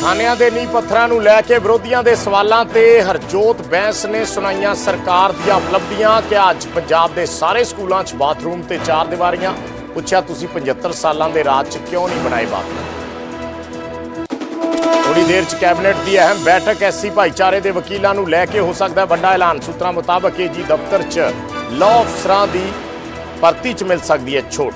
ਪਖਾਨਿਆਂ ਦੇ ਨੀਂਹ ਪੱਥਰਾਂ ਨੂੰ ਲੈ ਕੇ ਵਿਰੋਧੀਆਂ ਦੇ ਸਵਾਲਾਂ ਤੇ ਹਰਜੋਤ ਬੈਂਸ ਨੇ ਸੁਣਾਈਆਂ ਸਰਕਾਰ ਦੀਆਂ ਉਪਲਬਧੀਆਂ ਕਿ ਅੱਜ ਪੰਜਾਬ ਦੇ ਸਾਰੇ ਸਕੂਲਾਂ 'ਚ ਬਾਥਰੂਮ ਤੇ ਚਾਰ ਦੀਵਾਰੀਆਂ। ਪੁੱਛਿਆ, ਤੁਸੀਂ 75 ਸਾਲਾਂ ਦੇ ਰਾਜ 'ਚ ਕਿਉਂ ਨਹੀਂ ਬਣਾਏ ਬਾਥਰੂਮ? ਥੋੜੀ ਦੇਰ 'ਚ ਕੈਬਨਿਟ ਦੀ ਅਹਿਮ ਬੈਠਕ ਐਸਸੀ ਭਾਈਚਾਰੇ ਦੇ ਵਕੀਲਾਂ ਨੂੰ ਲੈ ਕੇ ਹੋ ਸਕਦਾ ਵੱਡਾ ਐਲਾਨ। ਸੂਤਰਾਂ ਮੁਤਾਬਕ ਏਜੀ ਦਫ਼ਤਰ 'ਚ ਲਾਅ ਅਫਸਰਾਂ ਦੀ ਭਰਤੀ 'ਚ ਮਿਲ ਸਕਦੀ ਹੈ ਛੋਟ।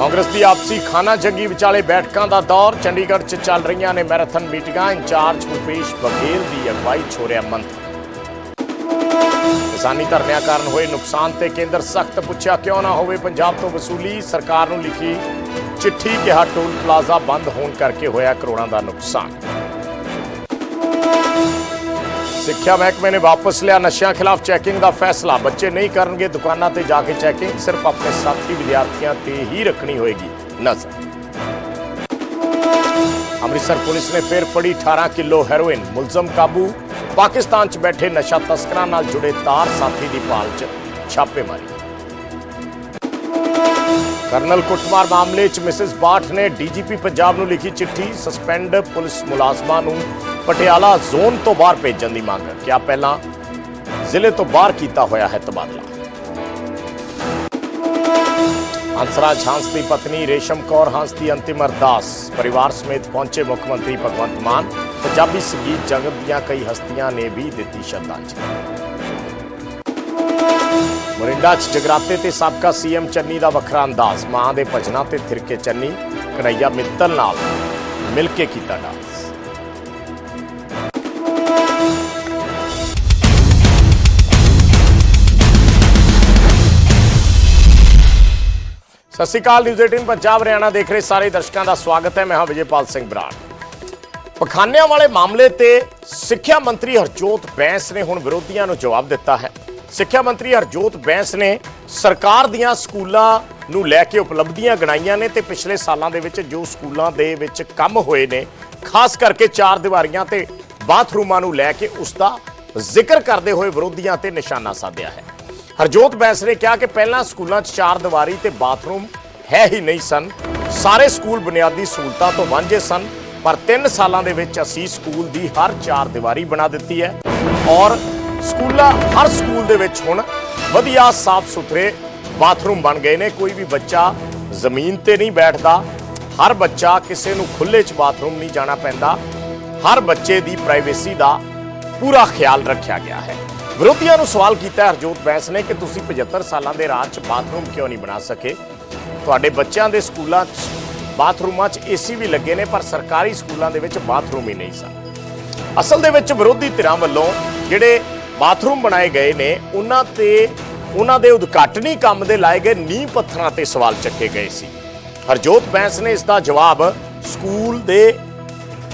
ਕਾਂਗਰਸ ਦੀ ਆਪਸੀ ਖਾਨਾ ਜੰਗੀ ਵਿਚਾਲੇ ਬੈਠਕਾਂ ਦਾ ਦੌਰ ਚੰਡੀਗੜ੍ਹ 'ਚ ਚੱਲ ਰਹੀਆਂ ਨੇ ਮੈਰਾਥਨ ਮੀਟਿੰਗਾਂ। ਇੰਚਾਰਜ ਭੁਪੇਸ਼ ਬਘੇਲ ਦੀ ਅਗਵਾਈ ਛੋੜਿਆ ਮੰਤਰੀ ਕਿਸਾਨੀ ਧਰਨਿਆਂ ਕਾਰਨ ਹੋਏ ਨੁਕਸਾਨ ਤੇ ਕੇਂਦਰ ਸਖਤ ਪੁੱਛਿਆ ਕਿਉਂ ਨਾ ਹੋਵੇ, ਪੰਜਾਬ ਤੋਂ ਵਸੂਲੀ ਸਰਕਾਰ ਨੂੰ ਲਿਖੀ ਚਿੱਠੀ ਕਿਹਾ ਟੋਲ ਪਲਾਜ਼ਾ ਬੰਦ ਹੋਣ ਕਰਕੇ ਹੋਇਆ ਕਰੋੜਾਂ ਦਾ ਨੁਕਸਾਨ। ਸਿੱਖਿਆ ਮਹਿਕਮੇ ਨੇ ਵਾਪਸ ਲਿਆ ਨਸ਼ਿਆਂ ਖਿਲਾਫ ਚੈਕਿੰਗ ਦਾ ਫੈਸਲਾ। ਬੱਚੇ ਨਹੀਂ ਕਰਨਗੇ ਦੁਕਾਨਾਂ ਤੇ ਜਾ ਕੇ ਚੈਕਿੰਗ ਸਿਰਫ ਆਪਣੇ ਸਾਥੀ ਵਿਦਿਆਰਥੀਆਂ ਤੇ ਹੀ ਰੱਖਣੀ ਹੋਏਗੀ ਨਜ਼ਰ। ਅੰਮ੍ਰਿਤਸਰ ਪੁਲਿਸ ਨੇ ਫਿਰ ਫੜੀ 18 ਕਿਲੋ ਹੈਰੋਇਨ। ਮੁਲਜ਼ਮ ਕਾਬੂ। ਪਾਕਿਸਤਾਨ 'ਚ ਬੈਠੇ ਨਸ਼ਾ ਤਸਕਰਾਂ ਨਾਲ ਜੁੜੇ ਤਾਰ ਸਾਥੀ ਦੀ ਪਾਲ 'ਚ ਛਾਪੇਮਾਰੀ। ਕਰਨਲ ਕੁੱਟਮਾਰ ਮਾਮਲੇ 'ਚ ਮਿਸਿਸ ਬਾਠ ਨੇ ਡੀਜੀਪੀ ਪੰਜਾਬ ਨੂੰ ਲਿਖੀ ਚਿੱਠੀ। ਸਸਪੈਂਡ ਪੁਲਿਸ ਮੁਲਾਜ਼ਮਾਂ ਨੂੰ। ਪਟਿਆਲਾ ਜ਼ੋਨ ਤੋਂ ਬਾਹਰ ਭੇਜਣ ਦੀ ਮੰਗ। ਕਿਆ ਪਹਿਲਾਂ ਜ਼ਿਲ੍ਹੇ ਤੋਂ ਬਾਹਰ ਕੀਤਾ ਹੋਇਆ ਹੈ ਤਬਾਦਲਾ? ਹੰਸਰਾਜ ਹੰਸ ਦੀ ਪਤਨੀ ਰੇਸ਼ਮ ਕੌਰ ਹੰਸ ਦੀ ਅੰਤਿਮ ਅਰਦਾਸ। ਪਰਿਵਾਰ ਸਮੇਤ ਪਹੁੰਚੇ ਮੁੱਖ ਮੰਤਰੀ ਭਗਵੰਤ ਮਾਨ। ਪੰਜਾਬੀ ਸੰਗੀਤ ਜਗਤ ਦੀਆਂ ਕਈ ਹਸਤੀਆਂ ਨੇ ਵੀ ਦਿੱਤੀ ਸ਼ਰਧਾਂਜਲੀ। ਮੋਰਿੰਡਾ 'ਚ ਜਗਰਾਤੇ ਤੇ ਸਾਬਕਾ ਸੀਐਮ ਚੰਨੀ ਦਾ ਵੱਖਰਾ ਅੰਦਾਜ਼। ਮਾਂ ਦੇ ਭਜਨਾਂ ਤੇ ਥਿਰਕੇ ਚੰਨੀ, ਕਨਈਆ ਮਿੱਤਲ ਨਾਲ ਮਿਲ ਕੇ ਕੀਤਾ ਡਾਂਸ। ਸਤਿ ਸ਼੍ਰੀ ਅਕਾਲ, ਨਿਊਜ਼ 18 ਪੰਜਾਬ, ਹਰਿਆਣਾ ਦੇਖ ਰਹੇ ਸਾਰੇ ਦਰਸ਼ਕਾਂ ਦਾ ਸਵਾਗਤ ਹੈ। ਮੈਂ ਹਾਂ ਵਿਜੇਪਾਲ ਸਿੰਘ ਬਰਾੜ। ਪਖਾਨਿਆਂ ਵਾਲੇ ਮਾਮਲੇ ਤੇ ਸਿੱਖਿਆ ਮੰਤਰੀ ਹਰਜੋਤ ਬੈਂਸ ਨੇ ਹੁਣ ਵਿਰੋਧੀਆਂ ਨੂੰ ਜਵਾਬ ਦਿੱਤਾ ਹੈ। ਸਿੱਖਿਆ ਮੰਤਰੀ ਹਰਜੋਤ ਬੈਂਸ ਨੇ ਸਰਕਾਰ ਦੀਆਂ ਸਕੂਲਾਂ ਨੂੰ ਲੈ ਕੇ ਉਪਲਬਧੀਆਂ ਗਣਾਈਆਂ ਨੇ ਤੇ ਪਿਛਲੇ ਸਾਲਾਂ ਦੇ ਵਿੱਚ ਜੋ ਸਕੂਲਾਂ ਦੇ ਵਿੱਚ ਕੰਮ ਹੋਏ ਨੇ, ਖਾਸ ਕਰਕੇ ਚਾਰ ਦੀਵਾਰੀਆਂ ਤੇ ਬਾਥਰੂਮਾਂ ਨੂੰ ਲੈ ਕੇ ਉਸ ਦਾ ਜ਼ਿਕਰ ਕਰਦੇ ਹੋਏ ਵਿਰੋਧੀਆਂ ਤੇ ਨਿਸ਼ਾਨਾ ਸਾਧਿਆ ਹੈ। ਹਰਜੋਤ ਬੈਂਸ ਨੇ ਕਿਹਾ ਕਿ ਪਹਿਲਾਂ ਸਕੂਲਾਂ 'ਚ ਚਾਰ ਦੀਵਾਰੀ ਤੇ ਬਾਥਰੂਮ ਹੈ ਹੀ ਨਹੀਂ ਸਨ। ਸਾਰੇ ਸਕੂਲ ਬੁਨਿਆਦੀ ਸਹੂਲਤਾਂ ਤੋਂ ਵਾਂਝੇ ਸਨ, ਪਰ 3 ਸਾਲਾਂ ਦੇ ਵਿੱਚ ਅਸੀਂ ਸਕੂਲ ਦੀ ਹਰ ਚਾਰ ਦੀਵਾਰੀ ਬਣਾ ਦਿੱਤੀ ਹੈ ਔਰ ਸਕੂਲਾਂ ਹਰ ਸਕੂਲ ਦੇ ਵਿੱਚ ਹੁਣ ਵਧੀਆ ਸਾਫ਼ ਸੁਥਰੇ ਬਾਥਰੂਮ ਬਣ ਗਏ ਨੇ। ਕੋਈ ਵੀ ਬੱਚਾ ਜ਼ਮੀਨ ਤੇ ਨਹੀਂ ਬੈਠਦਾ, ਹਰ ਬੱਚਾ ਕਿਸੇ ਨੂੰ ਖੁੱਲੇ 'ਚ ਬਾਥਰੂਮ ਨਹੀਂ ਜਾਣਾ ਪੈਂਦਾ। ਹਰ ਬੱਚੇ ਦੀ ਪ੍ਰਾਈਵੇਸੀ ਦਾ ਪੂਰਾ ਖਿਆਲ ਰੱਖਿਆ ਗਿਆ ਹੈ। ਵਿਰੋਧੀਆਂ ਨੂੰ ਸਵਾਲ ਕੀਤਾ ਹਰਜੋਤ ਬੈਂਸ ਨੇ ਕਿ ਤੁਸੀਂ 75 ਸਾਲਾਂ ਦੇ ਰਾਜ 'ਚ ਬਾਥਰੂਮ ਕਿਉਂ ਨਹੀਂ ਬਣਾ ਸਕੇ? ਤੁਹਾਡੇ ਬੱਚਿਆਂ ਦੇ ਸਕੂਲਾਂ 'ਚ ਬਾਥਰੂਮਾਂ 'ਚ ਏਸੀ ਵੀ ਲੱਗੇ ਨੇ, ਪਰ ਸਰਕਾਰੀ ਸਕੂਲਾਂ ਦੇ ਵਿੱਚ ਬਾਥਰੂਮ ਹੀ ਨਹੀਂ ਸਨ। ਅਸਲ ਦੇ ਵਿੱਚ ਵਿਰੋਧੀ ਧਿਰਾਂ ਵੱਲੋਂ ਜਿਹੜੇ ਬਾਥਰੂਮ ਬਣਾਏ ਗਏ ਨੇ, ਉਹਨਾਂ ਤੇ, ਉਹਨਾਂ ਦੇ ਉਦਘਾਟਨੀ ਕੰਮ ਦੇ ਲਾਏ ਗਏ ਨੀਂਹ ਪੱਥਰਾਂ ਤੇ ਸਵਾਲ ਚੱਕੇ ਗਏ ਸੀ। ਹਰਜੋਤ ਬੈਂਸ ਨੇ ਇਸ ਦਾ ਜਵਾਬ ਸਕੂਲ ਦੇ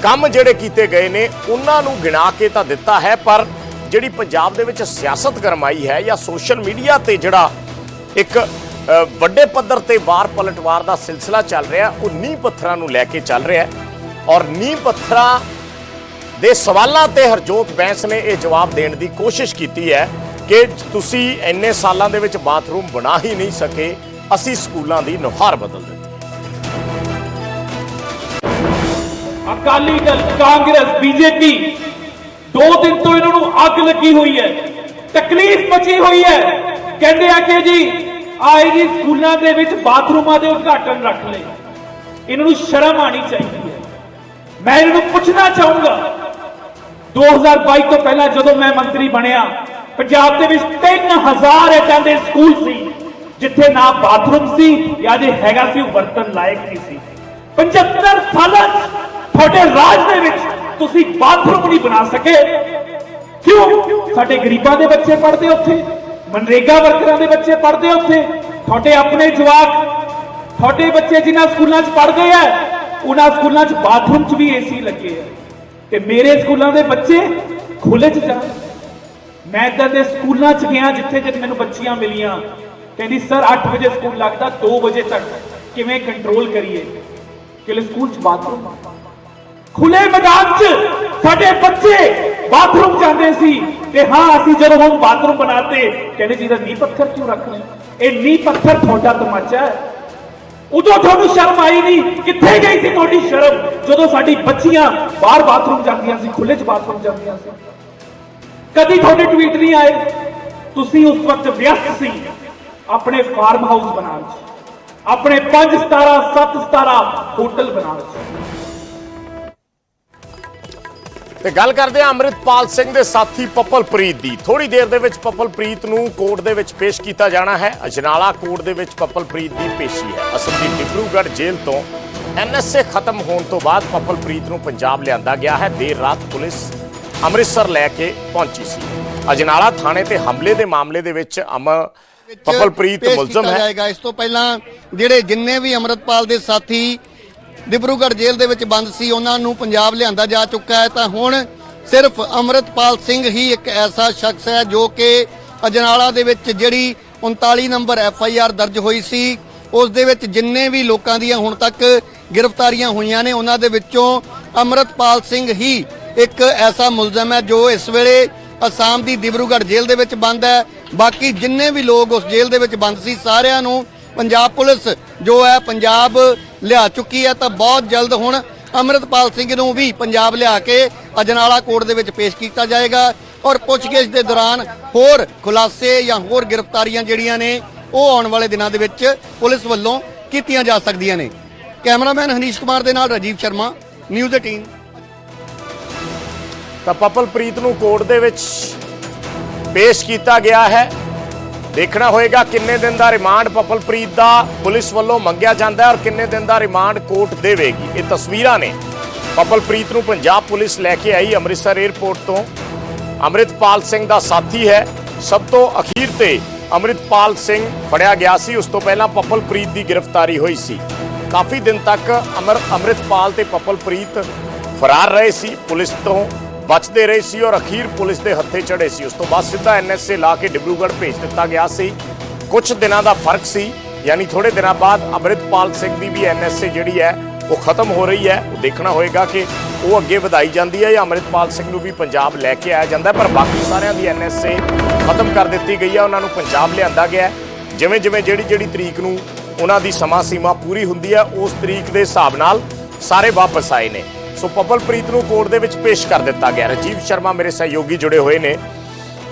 ਕੰਮ ਜਿਹੜੇ ਕੀਤੇ ਗਏ ਨੇ, ਉਹਨਾਂ ਨੂੰ ਗਿਣਾ ਕੇ ਤਾਂ ਦਿੱਤਾ ਹੈ, ਪਰ ਜਿਹੜੀ ਪੰਜਾਬ ਦੇ ਵਿੱਚ ਸਿਆਸਤ ਗਰਮਾਈ ਹੈ ਜਾਂ ਸੋਸ਼ਲ ਮੀਡੀਆ ਤੇ ਜਿਹੜਾ ਇੱਕ ਵੱਡੇ ਪੱਧਰ ਤੇ ਵਾਰ ਪਲਟਵਾਰ ਦਾ ਸਿਲਸਿਲਾ ਚੱਲ ਰਿਹਾ, ਉਹ ਨੀਂਹ ਪੱਥਰਾਂ ਨੂੰ ਲੈ ਕੇ ਚੱਲ ਰਿਹਾ ਔਰ ਨੀਂਹ ਪੱਥਰਾਂ ਦੇ ਸਵਾਲਾਂ ਤੇ ਹਰਜੋਤ ਬੈਂਸ ਨੇ ਇਹ ਜਵਾਬ ਦੇਣ ਦੀ ਕੋਸ਼ਿਸ਼ ਕੀਤੀ ਹੈ ਕਿ ਤੁਸੀਂ ਇੰਨੇ ਸਾਲਾਂ ਦੇ ਵਿੱਚ ਬਾਥਰੂਮ ਬਣਾ ਹੀ ਨਹੀਂ ਸਕੇ, ਅਸੀਂ ਸਕੂਲਾਂ ਦੀ ਨੁਹਾਰ ਬਦਲ ਦਿੱਤੀ। ਅਕਾਲੀ ਦਲ, ਕਾਂਗਰਸ, ਬੀਜੇਪੀ ਦੋ ਦਿਨ ਤੋਂ ਇਹਨਾਂ ਨੂੰ ਅੱਗ ਲੱਗੀ ਹੋਈ ਹੈ। ਤਕਲੀਫ ਮਚੀ ਹੋਈ ਹੈ। ਕਹਿੰਦੇ ਆ ਕਿ ਜੀ ਆਏ ਜੀ ਸਕੂਲਾਂ ਦੇ ਵਿੱਚ ਬਾਥਰੂਮਾਂ ਦੇ ਉਦਘਾਟਨ ਰੱਖ ਲਏ। ਇਹਨਾਂ ਨੂੰ ਸ਼ਰਮ ਆਣੀ ਚਾਹੀਦੀ ਹੈ। ਮੈਂ ਇਹਨਾਂ ਨੂੰ ਪੁੱਛਣਾ ਚਾਹੂੰਗਾ 2022 ਤੋਂ ਪਹਿਲਾਂ ਜਦੋਂ ਮੈਂ ਮੰਤਰੀ ਬਣਿਆ, ਪੰਜਾਬ ਦੇ ਵਿੱਚ 3000 ਏਦਾਂ ਦੇ ਸਕੂਲ ਸੀ, ਜਿੱਥੇ ਨਾ ਬਾਥਰੂਮ ਸੀ, ਜਾਂ ਜੇ ਹੈਗਾ ਸੀ ਉਹ ਵਰਤਨ ਲਾਇਕ ਨਹੀਂ ਸੀ। 75 ਸਾਲਾਂ ਤੁਹਾਡੇ ਰਾਜ ਦੇ ਵਿੱਚ ਤੁਸੀਂ ਬਾਥਰੂਮ ਨਹੀਂ ਬਣਾ ਸਕੇ। ਕਿਉਂ? ਸਾਡੇ ਗਰੀਬਾਂ ਦੇ ਬੱਚੇ ਪੜ੍ਹਦੇ ਉੱਥੇ, ਮਨਰੇਗਾ ਵਰਕਰਾਂ ਦੇ ਬੱਚੇ ਪੜ੍ਹਦੇ ਉੱਥੇ, ਤੁਹਾਡੇ ਆਪਣੇ ਜਵਾਕ, ਤੁਹਾਡੇ ਬੱਚੇ ਜਿਨ੍ਹਾਂ ਸਕੂਲਾਂ 'ਚ ਪੜ੍ਹਦੇ ਆ, ਉਹਨਾਂ ਸਕੂਲਾਂ 'ਚ ਬਾਥਰੂਮ 'ਚ ਵੀ ਏਸੀ ਲੱਗੇ ਆ। ਤੇ ਮੇਰੇ ਸਕੂਲਾਂ ਦੇ ਬੱਚੇ ਖੁੱਲੇ 'ਚ ਜਾਣ। ਮੈਂ ਇਦਾਂ ਦੇ ਸਕੂਲਾਂ 'ਚ ਗਿਆ ਜਿੱਥੇ ਜਿੱਥੇ ਮੈਨੂੰ ਬੱਚੀਆਂ ਮਿਲੀਆਂ। ਕਹਿੰਦੀ, ਸਰ 8 ਵਜੇ ਸਕੂਲ ਲੱਗਦਾ 2 ਵਜੇ ਤੱਕ। ਕਿਵੇਂ ਕੰਟਰੋਲ ਕਰੀਏ? ਕਿ ਸਕੂਲ 'ਚ ਬਾਥਰੂਮ ਖੁੱਲੇ ਮੈਦਾਨ 'ਚ ਸਾਡੇ ਬੱਚੇ ਬਾਥਰੂਮ ਜਾਂਦੇ ਸੀ ਤੇ ਹਾਂ, ਅਸੀਂ ਜਦੋਂ ਹੁਣ ਬਾਥਰੂਮ ਬਣਾਤੇ, ਕਹਿੰਦੇ ਜੀ ਦਾ ਨੀਂਹ ਪੱਥਰ ਕਿਉਂ ਰੱਖ ਇਹ ਨੀਂਹ ਪੱਥਰ ਤੁਹਾਡਾ ਤਮਾਚਾ ਹੈ। ਉਦੋਂ ਤੁਹਾਨੂੰ ਸ਼ਰਮ ਆਈ ਨਹੀਂ, ਕਿੱਥੇ ਗਈ ਸੀ ਤੁਹਾਡੀ ਸ਼ਰਮ? ਜਦੋਂ ਸਾਡੀ ਬੱਚੀਆਂ ਬਾਹਰ ਬਾਥਰੂਮ ਜਾਂਦੀਆਂ ਸੀ, ਖੁੱਲੇ 'ਚ ਬਾਥਰੂਮ ਜਾਂਦੀਆਂ ਸੀ। ਕਦੀ ਤੁਹਾਡੇ ਟਵੀਟ ਨਹੀਂ ਆਏ? ਤੁਸੀਂ ਉਸ ਵਕਤ ਵਿਅਸਤ ਸੀ ਆਪਣੇ ਫਾਰਮ ਹਾਊਸ ਬਣਾਉਣ 'ਚ, ਆਪਣੇ 5 ਸਤਾਰਾ 7 ਸਤਾਰਾ ਹੋਟਲ ਬਣਾਉਣ 'ਚ। ਤੇ ਗੱਲ ਕਰਦੇ ਹਾਂ ਅੰਮ੍ਰਿਤਪਾਲ ਸਿੰਘ ਦੇ ਸਾਥੀ ਪੱਪਲਪ੍ਰੀਤ ਦੀ। ਥੋੜੀ ਦੇਰ ਦੇ ਵਿੱਚ ਪੱਪਲਪ੍ਰੀਤ ਨੂੰ ਕੋਰਟ ਦੇ ਵਿੱਚ ਪੇਸ਼ ਕੀਤਾ ਜਾਣਾ ਹੈ। ਅਜਨਾਲਾ ਕੋਰਟ ਦੇ ਵਿੱਚ ਪੱਪਲਪ੍ਰੀਤ ਦੀ ਪੇਸ਼ੀ ਹੈ। ਅਸਲ ਦੀ ਡਿਬਰੂਗੜ੍ਹ ਜੇਲ੍ਹ ਤੋਂ ਐਨਐਸਏ ਖਤਮ ਹੋਣ ਤੋਂ ਬਾਅਦ ਪੱਪਲਪ੍ਰੀਤ ਨੂੰ ਪੰਜਾਬ ਲਿਆਂਦਾ ਗਿਆ ਹੈ। ਦੇਰ ਰਾਤ ਪੁਲਿਸ ਅੰਮ੍ਰਿਤਸਰ ਲੈ ਕੇ ਪਹੁੰਚੀ ਸੀ। ਅਜਨਾਲਾ ਥਾਣੇ ਤੇ ਹਮਲੇ ਦੇ ਮਾਮਲੇ ਦੇ ਵਿੱਚ ਅਮ ਪੱਪਲਪ੍ਰੀਤ ਮੁਲਜ਼ਮ ਹੈ। ਜਾਏਗਾ। ਇਸ ਤੋਂ ਪਹਿਲਾਂ ਜਿਹੜੇ ਜਿੰਨੇ ਵੀ ਅਮਰਤਪਾਲ ਦੇ ਸਾਥੀ ਡਿਬਰੂਗੜ੍ਹ ਜੇਲ੍ਹ ਦੇ ਵਿੱਚ ਬੰਦ ਸੀ, ਉਹਨਾਂ ਨੂੰ ਪੰਜਾਬ ਲਿਆਂਦਾ ਜਾ ਚੁੱਕਾ ਹੈ। ਤਾਂ ਹੁਣ ਸਿਰਫ ਅਮਰਤਪਾਲ ਸਿੰਘ ਹੀ ਇੱਕ ਐਸਾ ਸ਼ਖਸ ਹੈ ਜੋ ਕਿ ਅਜਨਾਲਾ ਦੇ ਵਿੱਚ ਜਿਹੜੀ 39 ਨੰਬਰ ਐਫ ਆਈ ਆਰ ਦਰਜ ਹੋਈ ਸੀ, ਉਸ ਦੇ ਵਿੱਚ ਜਿੰਨੇ ਵੀ ਲੋਕਾਂ ਦੀਆਂ ਹੁਣ ਤੱਕ ਗ੍ਰਿਫਤਾਰੀਆਂ ਹੋਈਆਂ ਨੇ, ਉਹਨਾਂ ਦੇ ਵਿੱਚੋਂ ਅਮਰਤਪਾਲ ਸਿੰਘ ਹੀ ਇੱਕ ਐਸਾ ਮੁਲਜ਼ਮ ਹੈ ਜੋ ਇਸ ਵੇਲੇ ਅਸਾਮ ਦੀ ਡਿਬਰੂਗੜ੍ਹ ਜੇਲ੍ਹ ਦੇ ਵਿੱਚ ਬੰਦ ਹੈ। ਬਾਕੀ ਜਿੰਨੇ ਵੀ ਲੋਕ ਉਸ ਜੇਲ੍ਹ ਦੇ ਵਿੱਚ ਬੰਦ ਸੀ, ਸਾਰਿਆਂ ਨੂੰ ਪੰਜਾਬ ਪੁਲਿਸ ਜੋ ਹੈ ਪੰਜਾਬ ਲਿਆ ਚੁੱਕੀ ਹੈ ਤਾਂ ਬਹੁਤ ਜਲਦ ਹੁਣ ਅਮਰਿਤਪਾਲ ਸਿੰਘ ਨੂੰ ਵੀ ਪੰਜਾਬ ਲਿਆ ਕੇ ਅਜਨਾਲਾ ਕੋਰਟ ਦੇ ਵਿੱਚ ਪੇਸ਼ ਕੀਤਾ ਜਾਏਗਾ ਔਰ ਪੁੱਛਗਿੱਛ ਦੇ ਦੌਰਾਨ ਹੋਰ ਖੁਲਾਸੇ ਜਾਂ ਹੋਰ ਗ੍ਰਿਫਤਾਰੀਆਂ ਜਿਹੜੀਆਂ ਨੇ ਉਹ ਆਉਣ ਵਾਲੇ ਦਿਨਾਂ ਦੇ ਵਿੱਚ ਪੁਲਿਸ ਵੱਲੋਂ ਕੀਤੀਆਂ ਜਾ ਸਕਦੀਆਂ ਨੇ। ਕੈਮਰਾਮੈਨ ਹਨੀਸ਼ ਕੁਮਾਰ ਦੇ ਨਾਲ ਰਾਜੀਵ ਸ਼ਰਮਾ, ਨਿਊਜ਼ 18 ਤਾਂ ਪਪਲਪ੍ਰੀਤ ਨੂੰ ਕੋਰਟ ਦੇ ਵਿੱਚ ਪੇਸ਼ ਕੀਤਾ ਗਿਆ ਹੈ। ਦੇਖਣਾ ਹੋਏਗਾ ਕਿੰਨੇ ਦਿਨ ਦਾ ਰਿਮਾਂਡ ਪਪਲਪ੍ਰੀਤ ਦਾ ਪੁਲਿਸ ਵੱਲੋਂ ਮੰਗਿਆ ਜਾਂਦਾ ਹੈ ਔਰ ਕਿੰਨੇ ਦਿਨ ਦਾ ਰਿਮਾਂਡ ਕੋਰਟ ਦੇਵੇਗੀ। ਇਹ ਤਸਵੀਰਾਂ ਨੇ। ਪਪਲਪ੍ਰੀਤ ਨੂੰ ਪੰਜਾਬ ਪੁਲਿਸ ਲੈ ਕੇ ਆਈ ਅੰਮ੍ਰਿਤਸਰ 에ਅਰਪੋਰਟ ਤੋਂ। ਅੰਮ੍ਰਿਤਪਾਲ ਸਿੰਘ ਦਾ ਸਾਥੀ ਹੈ। ਸਭ ਤੋਂ ਅਖੀਰ ਤੇ ਅੰਮ੍ਰਿਤਪਾਲ ਸਿੰਘ ਫੜਿਆ ਗਿਆ ਸੀ। ਉਸ ਤੋਂ ਪਹਿਲਾਂ ਪਪਲਪ੍ਰੀਤ ਦੀ ਗ੍ਰਿਫਤਾਰੀ ਹੋਈ ਸੀ। ਕਾਫੀ ਦਿਨ ਤੱਕ ਅਮਰ ਅੰਮ੍ਰਿਤਪਾਲ ਤੇ ਪਪਲਪ੍ਰੀਤ ਫਰਾਰ ਰਹੇ ਸੀ। ਪੁਲਿਸ ਤੋਂ ਬਚਦੇ ਰਹੇ ਸੀ ਔਰ ਅਖੀਰ ਪੁਲਿਸ ਦੇ ਹੱਥੇ ਚੜੇ ਸੀ। ਉਸ ਤੋਂ ਬਾਅਦ ਸਿੱਧਾ ਐਨਐਸਏ ਲਾ ਕੇ ਡਿਬਰੂਗੜ੍ਹ ਭੇਜ ਦਿੱਤਾ ਗਿਆ ਸੀ। ਕੁਝ ਦਿਨਾਂ ਦਾ ਫ਼ਰਕ ਸੀ, ਯਾਨੀ ਥੋੜੇ ਦਿਨਾਂ ਬਾਅਦ ਅੰਮ੍ਰਿਤਪਾਲ ਸਿੰਘ ਦੀ ਵੀ ਐਨਐਸਏ ਜਿਹੜੀ ਹੈ, ਉਹ ਖਤਮ ਹੋ ਰਹੀ ਹੈ। ਉਹ ਦੇਖਣਾ ਹੋਏਗਾ ਕਿ ਉਹ ਅੱਗੇ ਵਧਾਈ ਜਾਂਦੀ ਹੈ ਜਾਂ ਅੰਮ੍ਰਿਤਪਾਲ ਸਿੰਘ ਨੂੰ ਵੀ ਪੰਜਾਬ ਲੈ ਕੇ ਆਇਆ ਜਾਂਦਾ ਪਰ ਬਾਕੀ ਸਾਰਿਆਂ ਦੀ ਐਨਐਸਏ ਖਤਮ ਕਰ ਦਿੱਤੀ ਗਈ ਹੈ। ਉਹਨਾਂ ਨੂੰ ਪੰਜਾਬ ਲਿਆਂਦਾ ਗਿਆ ਜਿਵੇਂ ਜਿਵੇਂ ਜਿਹੜੀ ਜਿਹੜੀ ਤਰੀਕ ਨੂੰ ਉਹਨਾਂ ਦੀ ਸਮਾਂ ਸੀਮਾ ਪੂਰੀ ਹੁੰਦੀ ਹੈ, ਉਸ ਤਰੀਕ ਦੇ ਹਿਸਾਬ ਨਾਲ ਸਾਰੇ ਵਾਪਸ ਆਏ ਨੇ। ਸੋ ਪੱਪਲਪ੍ਰੀਤ ਨੂੰ ਕੋਰਟ ਦੇ ਵਿੱਚ ਪੇਸ਼ ਕਰ ਦਿੱਤਾ ਗਿਆ। ਰਜੀਵ ਸ਼ਰਮਾ ਮੇਰੇ ਸਹਿਯੋਗੀ ਜੁੜੇ ਹੋਏ ਨੇ।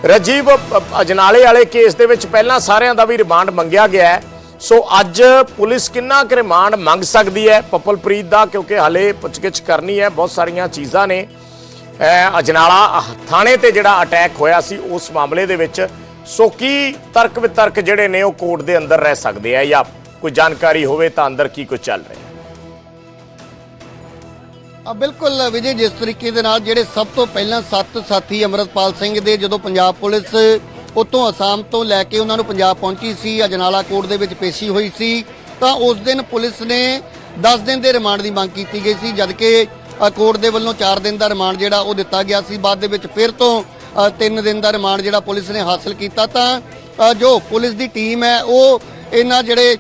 ਰਜੀਵ ਅਜਨਾਲੇ ਵਾਲੇ ਕੇਸ ਦੇ ਵਿੱਚ ਪਹਿਲਾਂ ਸਾਰਿਆਂ ਦਾ ਵੀ ਰਿਮਾਂਡ ਮੰਗਿਆ ਗਿਆ ਹੈ। ਸੋ ਅੱਜ ਪੁਲਿਸ ਕਿੰਨਾ ਕੁ ਰਿਮਾਂਡ ਮੰਗ ਸਕਦੀ ਹੈ ਪੱਪਲਪ੍ਰੀਤ ਦਾ? ਕਿਉਂਕਿ ਹਲੇ ਪੁੱਛਗਿੱਛ ਕਰਨੀ ਹੈ, ਬਹੁਤ ਸਾਰੀਆਂ ਚੀਜ਼ਾਂ ਨੇ। ਅਜਨਾਲਾ ਥਾਣੇ ਤੇ ਜਿਹੜਾ ਅਟੈਕ ਹੋਇਆ ਸੀ, ਉਸ ਮਾਮਲੇ ਦੇ ਵਿੱਚ। ਸੋ ਕੀ ਤਰਕ ਵਿਤਰਕ ਜਿਹੜੇ ਨੇ ਉਹ ਕੋਰਟ ਦੇ ਅੰਦਰ ਰਹਿ ਸਕਦੇ ਆ ਜਾਂ ਕੋਈ ਜਾਣਕਾਰੀ ਹੋਵੇ ਤਾਂ ਅੰਦਰ ਕੀ ਕੁਝ ਚੱਲ ਰਿਹਾ ਹੈ? ਆ ਬਿਲਕੁਲ ਵਿਜੇ, ਜਿਸ ਤਰੀਕੇ ਦੇ ਨਾਲ ਜਿਹੜੇ ਸਭ ਤੋਂ ਪਹਿਲਾਂ ਸੱਤ ਸਾਥੀ ਅਮਰਤਪਾਲ ਸਿੰਘ ਦੇ ਜਦੋਂ ਪੰਜਾਬ ਪੁਲਿਸ ਉਤੋਂ ਅਸਾਮ ਤੋਂ ਲੈ ਕੇ ਉਹਨਾਂ ਨੂੰ ਪੰਜਾਬ ਪਹੁੰਚੀ ਸੀ, ਅਜਨਾਲਾ ਕੋਰਟ ਦੇ ਵਿੱਚ ਪੇਸ਼ੀ ਹੋਈ ਸੀ, ਤਾਂ ਉਸ ਦਿਨ ਪੁਲਿਸ ਨੇ 10 ਦਿਨ ਦੇ ਰਿਮਾਂਡ ਦੀ ਮੰਗ ਕੀਤੀ ਗਈ ਸੀ ਜਦਕਿ ਕੋਰਟ ਦੇ ਵੱਲੋਂ 4 ਦਿਨ ਦਾ ਰਿਮਾਂਡ ਜਿਹੜਾ ਉਹ ਦਿੱਤਾ ਗਿਆ ਸੀ, ਬਾਅਦ ਦੇ ਵਿੱਚ ਫਿਰ ਤੋਂ 3 ਦਿਨ ਦਾ ਰਿਮਾਂਡ ਜਿਹੜਾ ਪੁਲਿਸ ਨੇ ਹਾਸਲ ਕੀਤਾ, ਤਾਂ ਜੋ ਪੁਲਿਸ ਦੀ ਟੀਮ ਹੈ, ਉਹ ਇਹਨਾਂ ਜਿਹੜੇ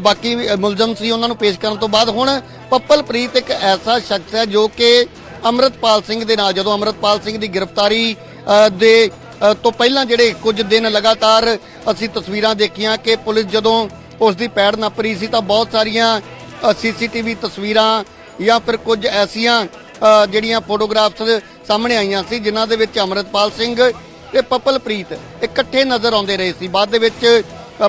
ਬਾਕੀ ਮੁਲਜ਼ਮ ਸੀ ਉਹਨਾਂ ਨੂੰ ਪੇਸ਼ ਕਰਨ ਤੋਂ ਬਾਅਦ ਹੁਣ ਪੱਪਲਪ੍ਰੀਤ ਇੱਕ ਐਸਾ ਸ਼ਖਸ ਹੈ ਜੋ ਕਿ ਅਮਰਤਪਾਲ ਸਿੰਘ ਦੇ ਨਾਲ, ਜਦੋਂ ਅਮਰਤਪਾਲ ਸਿੰਘ ਦੀ ਗ੍ਰਿਫਤਾਰੀ ਦੇ ਤੋਂ ਪਹਿਲਾਂ ਜਿਹੜੇ ਕੁਝ ਦਿਨ ਲਗਾਤਾਰ ਅਸੀਂ ਤਸਵੀਰਾਂ ਦੇਖੀਆਂ ਕਿ ਪੁਲਿਸ ਜਦੋਂ ਉਸ ਦੀ ਪੈੜ ਨੱਪ ਰਹੀ ਸੀ ਤਾਂ ਬਹੁਤ ਸਾਰੀਆਂ ਸੀਸੀਟੀਵੀ ਤਸਵੀਰਾਂ ਜਾਂ ਫਿਰ ਕੁਝ ਐਸੀਆਂ ਜਿਹੜੀਆਂ ਫੋਟੋਗ੍ਰਾਫਸ ਸਾਹਮਣੇ ਆਈਆਂ ਸੀ, ਜਿਨ੍ਹਾਂ ਦੇ ਵਿੱਚ ਅਮਰਤਪਾਲ ਸਿੰਘ ਤੇ ਪਪਲਪ੍ਰੀਤ ਇਕੱਠੇ ਨਜ਼ਰ ਆਉਂਦੇ ਰਹੇ ਸੀ। ਬਾਅਦ ਦੇ ਵਿੱਚ